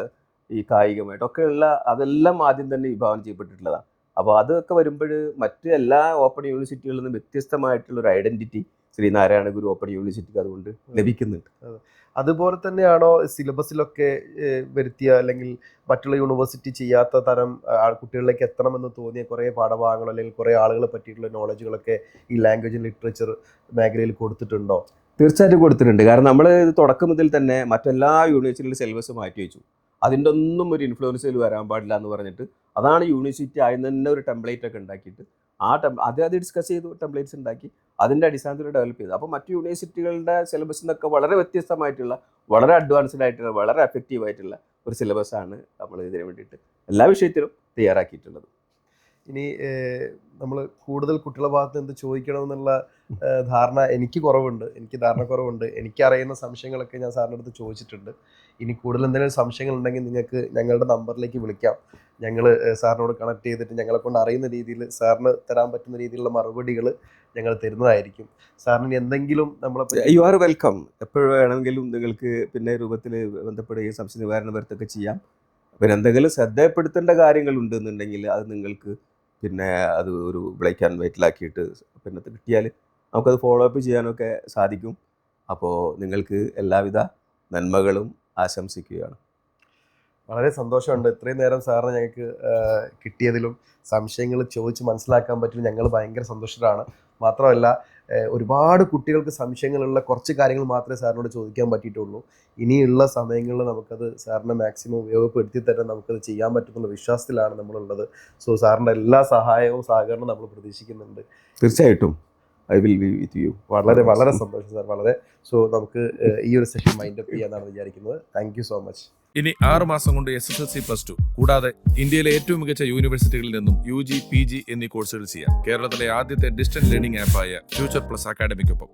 ഈ കായികമായിട്ടൊക്കെയുള്ള അതെല്ലാം ആദ്യം തന്നെ വിഭാവനം ചെയ്യപ്പെട്ടിട്ടുള്ളതാണ്. അപ്പോൾ അതൊക്കെ വരുമ്പോൾ മറ്റ് എല്ലാ ഓപ്പൺ യൂണിവേഴ്സിറ്റികളിൽ നിന്നും വ്യത്യസ്തമായിട്ടുള്ള ഒരു ഐഡന്റിറ്റി ശ്രീനാരായണ ഗുരു ഓപ്പൺ യൂണിവേഴ്സിറ്റിക്ക് അതുകൊണ്ട് ലഭിക്കുന്നുണ്ട്. അതുപോലെ തന്നെയാണോ സിലബസിലൊക്കെ വരുത്തിയ അല്ലെങ്കിൽ മറ്റുള്ള യൂണിവേഴ്സിറ്റി ചെയ്യാത്ത തരം കുട്ടികളിലേക്ക് എത്തണമെന്ന് തോന്നിയ കുറേ പാഠഭാഗങ്ങൾ അല്ലെങ്കിൽ കുറേ ആളുകളെ പറ്റിയിട്ടുള്ള നോളജുകളൊക്കെ ഈ ലാംഗ്വേജ് ലിറ്ററേച്ചർ മേഖലയിൽ കൊടുത്തിട്ടുണ്ടോ? തീർച്ചയായിട്ടും കൊടുത്തിട്ടുണ്ട്. കാരണം നമ്മൾ ഇത് തുടക്കം മുതൽ തന്നെ മറ്റെല്ലാ യൂണിവേഴ്സിറ്റികളുടെ സിലബസ് മാറ്റി വെച്ചു. അതിന്റെ ഒന്നും ഒരു ഇൻഫ്ലുവൻസിൽ വരാൻ പാടില്ല എന്ന് പറഞ്ഞിട്ട് അതാണ് യൂണിവേഴ്സിറ്റി ആയി തന്നെ ഒരു ടെംപ്ലേറ്റ് ഒക്കെ ഉണ്ടാക്കിയിട്ട് ആ ടെം അത് അത് ഡിസ്കസ് ചെയ്തു ടെംപ്ലേറ്റ്സ് ഉണ്ടാക്കി അതിന്റെ അടിസ്ഥാനത്തിൽ ഡെവലപ്പ് ചെയ്തു. അപ്പോൾ മറ്റു യൂണിവേഴ്സിറ്റികളുടെ സിലബസിൽ നിന്നൊക്കെ വളരെ വ്യത്യസ്തമായിട്ടുള്ള വളരെ അഡ്വാൻസ്ഡ് ആയിട്ടുള്ള വളരെ എഫക്റ്റീവ് ആയിട്ടുള്ള ഒരു സിലബസ് ആണ് നമ്മൾ ഇതിന് വേണ്ടിയിട്ട് എല്ലാ വിഷയത്തിലും തയ്യാറാക്കിയിട്ടുള്ളത്. ഇനി നമ്മൾ കൂടുതൽ കുട്ടികളുടെ ഭാഗത്ത് എന്ത് ചോദിക്കണമെന്നുള്ള ധാരണ എനിക്ക് കുറവുണ്ട്. എനിക്ക് ധാരണ കുറവുണ്ട്. എനിക്ക് അറിയുന്ന സംശയങ്ങളൊക്കെ ഞാൻ സാറിന്റെ അടുത്ത് ചോദിച്ചിട്ടുണ്ട്. ഇനി കൂടുതൽ എന്തെങ്കിലും സംശയങ്ങൾ ഉണ്ടെങ്കിൽ നിങ്ങൾക്ക് ഞങ്ങളുടെ നമ്പറിലേക്ക് വിളിക്കാം. ഞങ്ങൾ സാറിനോട് കണക്ട് ചെയ്തിട്ട് ഞങ്ങളെ കൊണ്ട് അറിയുന്ന രീതിയിൽ സാറിന് തരാൻ പറ്റുന്ന രീതിയിലുള്ള മറുപടികൾ ഞങ്ങൾ തരുന്നതായിരിക്കും. സാറിന് എന്തെങ്കിലും നമ്മളെ യു ആർ വെൽക്കം എപ്പോഴും വേണമെങ്കിലും നിങ്ങൾക്ക് പിന്നെ രൂപത്തിൽ ബന്ധപ്പെടുകയും സംശയ നിവാരണ വരത്തൊക്കെ ചെയ്യാം. പിന്നെ എന്തെങ്കിലും ശ്രദ്ധയപ്പെടുത്തേണ്ട കാര്യങ്ങളുണ്ടെന്നുണ്ടെങ്കിൽ അത് നിങ്ങൾക്ക് പിന്നെ അത് ഒരു ബ്ലാക്ക് ആൻഡ് വൈറ്റിലാക്കിയിട്ട് പിന്നെ കിട്ടിയാൽ നമുക്കത് ഫോളോ അപ്പ് ചെയ്യാനൊക്കെ സാധിക്കും. അപ്പോൾ നിങ്ങൾക്ക് എല്ലാവിധ നന്മകളും ആശംസിക്കുകയാണ്. വളരെ സന്തോഷമുണ്ട്. ഇത്രയും നേരം സാറിന് ഞങ്ങൾക്ക് കിട്ടിയതിലും സംശയങ്ങൾ ചോദിച്ച് മനസ്സിലാക്കാൻ പറ്റും ഞങ്ങൾ ഭയങ്കര സന്തോഷരാണ് മാത്രമല്ല ഒരുപാട് കുട്ടികൾക്ക് സംശയങ്ങളുള്ള കുറച്ച് കാര്യങ്ങൾ മാത്രമേ സാറിനോട് ചോദിക്കാൻ പറ്റിയിട്ടുള്ളൂ. ഇനിയുള്ള സമയങ്ങളിൽ നമുക്കത് സാറിനെ മാക്സിമം ഉപയോഗപ്പെടുത്തി തന്നെ നമുക്കത് ചെയ്യാൻ പറ്റുന്നുള്ള വിശ്വാസത്തിലാണ് നമ്മളുള്ളത്. സോ സാറിന്റെ എല്ലാ സഹായവും സഹകരണവും നമ്മൾ പ്രതീക്ഷിക്കുന്നുണ്ട്. തീർച്ചയായിട്ടും. I will be with you വളരെ വളരെ സന്തോഷം സാർ. വളരെ. സോ നമുക്ക് ഈ ഒരു സെഷൻ മൈൻഡപ്പ് ചെയ്യാന്നാണ് വിചാരിക്കുന്നത്. താങ്ക് യു സോ മച്ച് ഇനി ആറ് മാസം കൊണ്ട് S S L C plus two കൂടാതെ ഇന്ത്യയിലെ ഏറ്റവും മികച്ച യൂണിവേഴ്സിറ്റികളിൽ നിന്നും യു ജി പി ജി എന്നീ കോഴ്സുകൾ ചെയ്യാം. കേരളത്തിലെ ആദ്യത്തെ ഡിസ്റ്റൻസ് ലേണിംഗ് ആപ്പായ ഫ്യൂച്ചർ പ്ലസ് അക്കാഡമിക്കൊപ്പം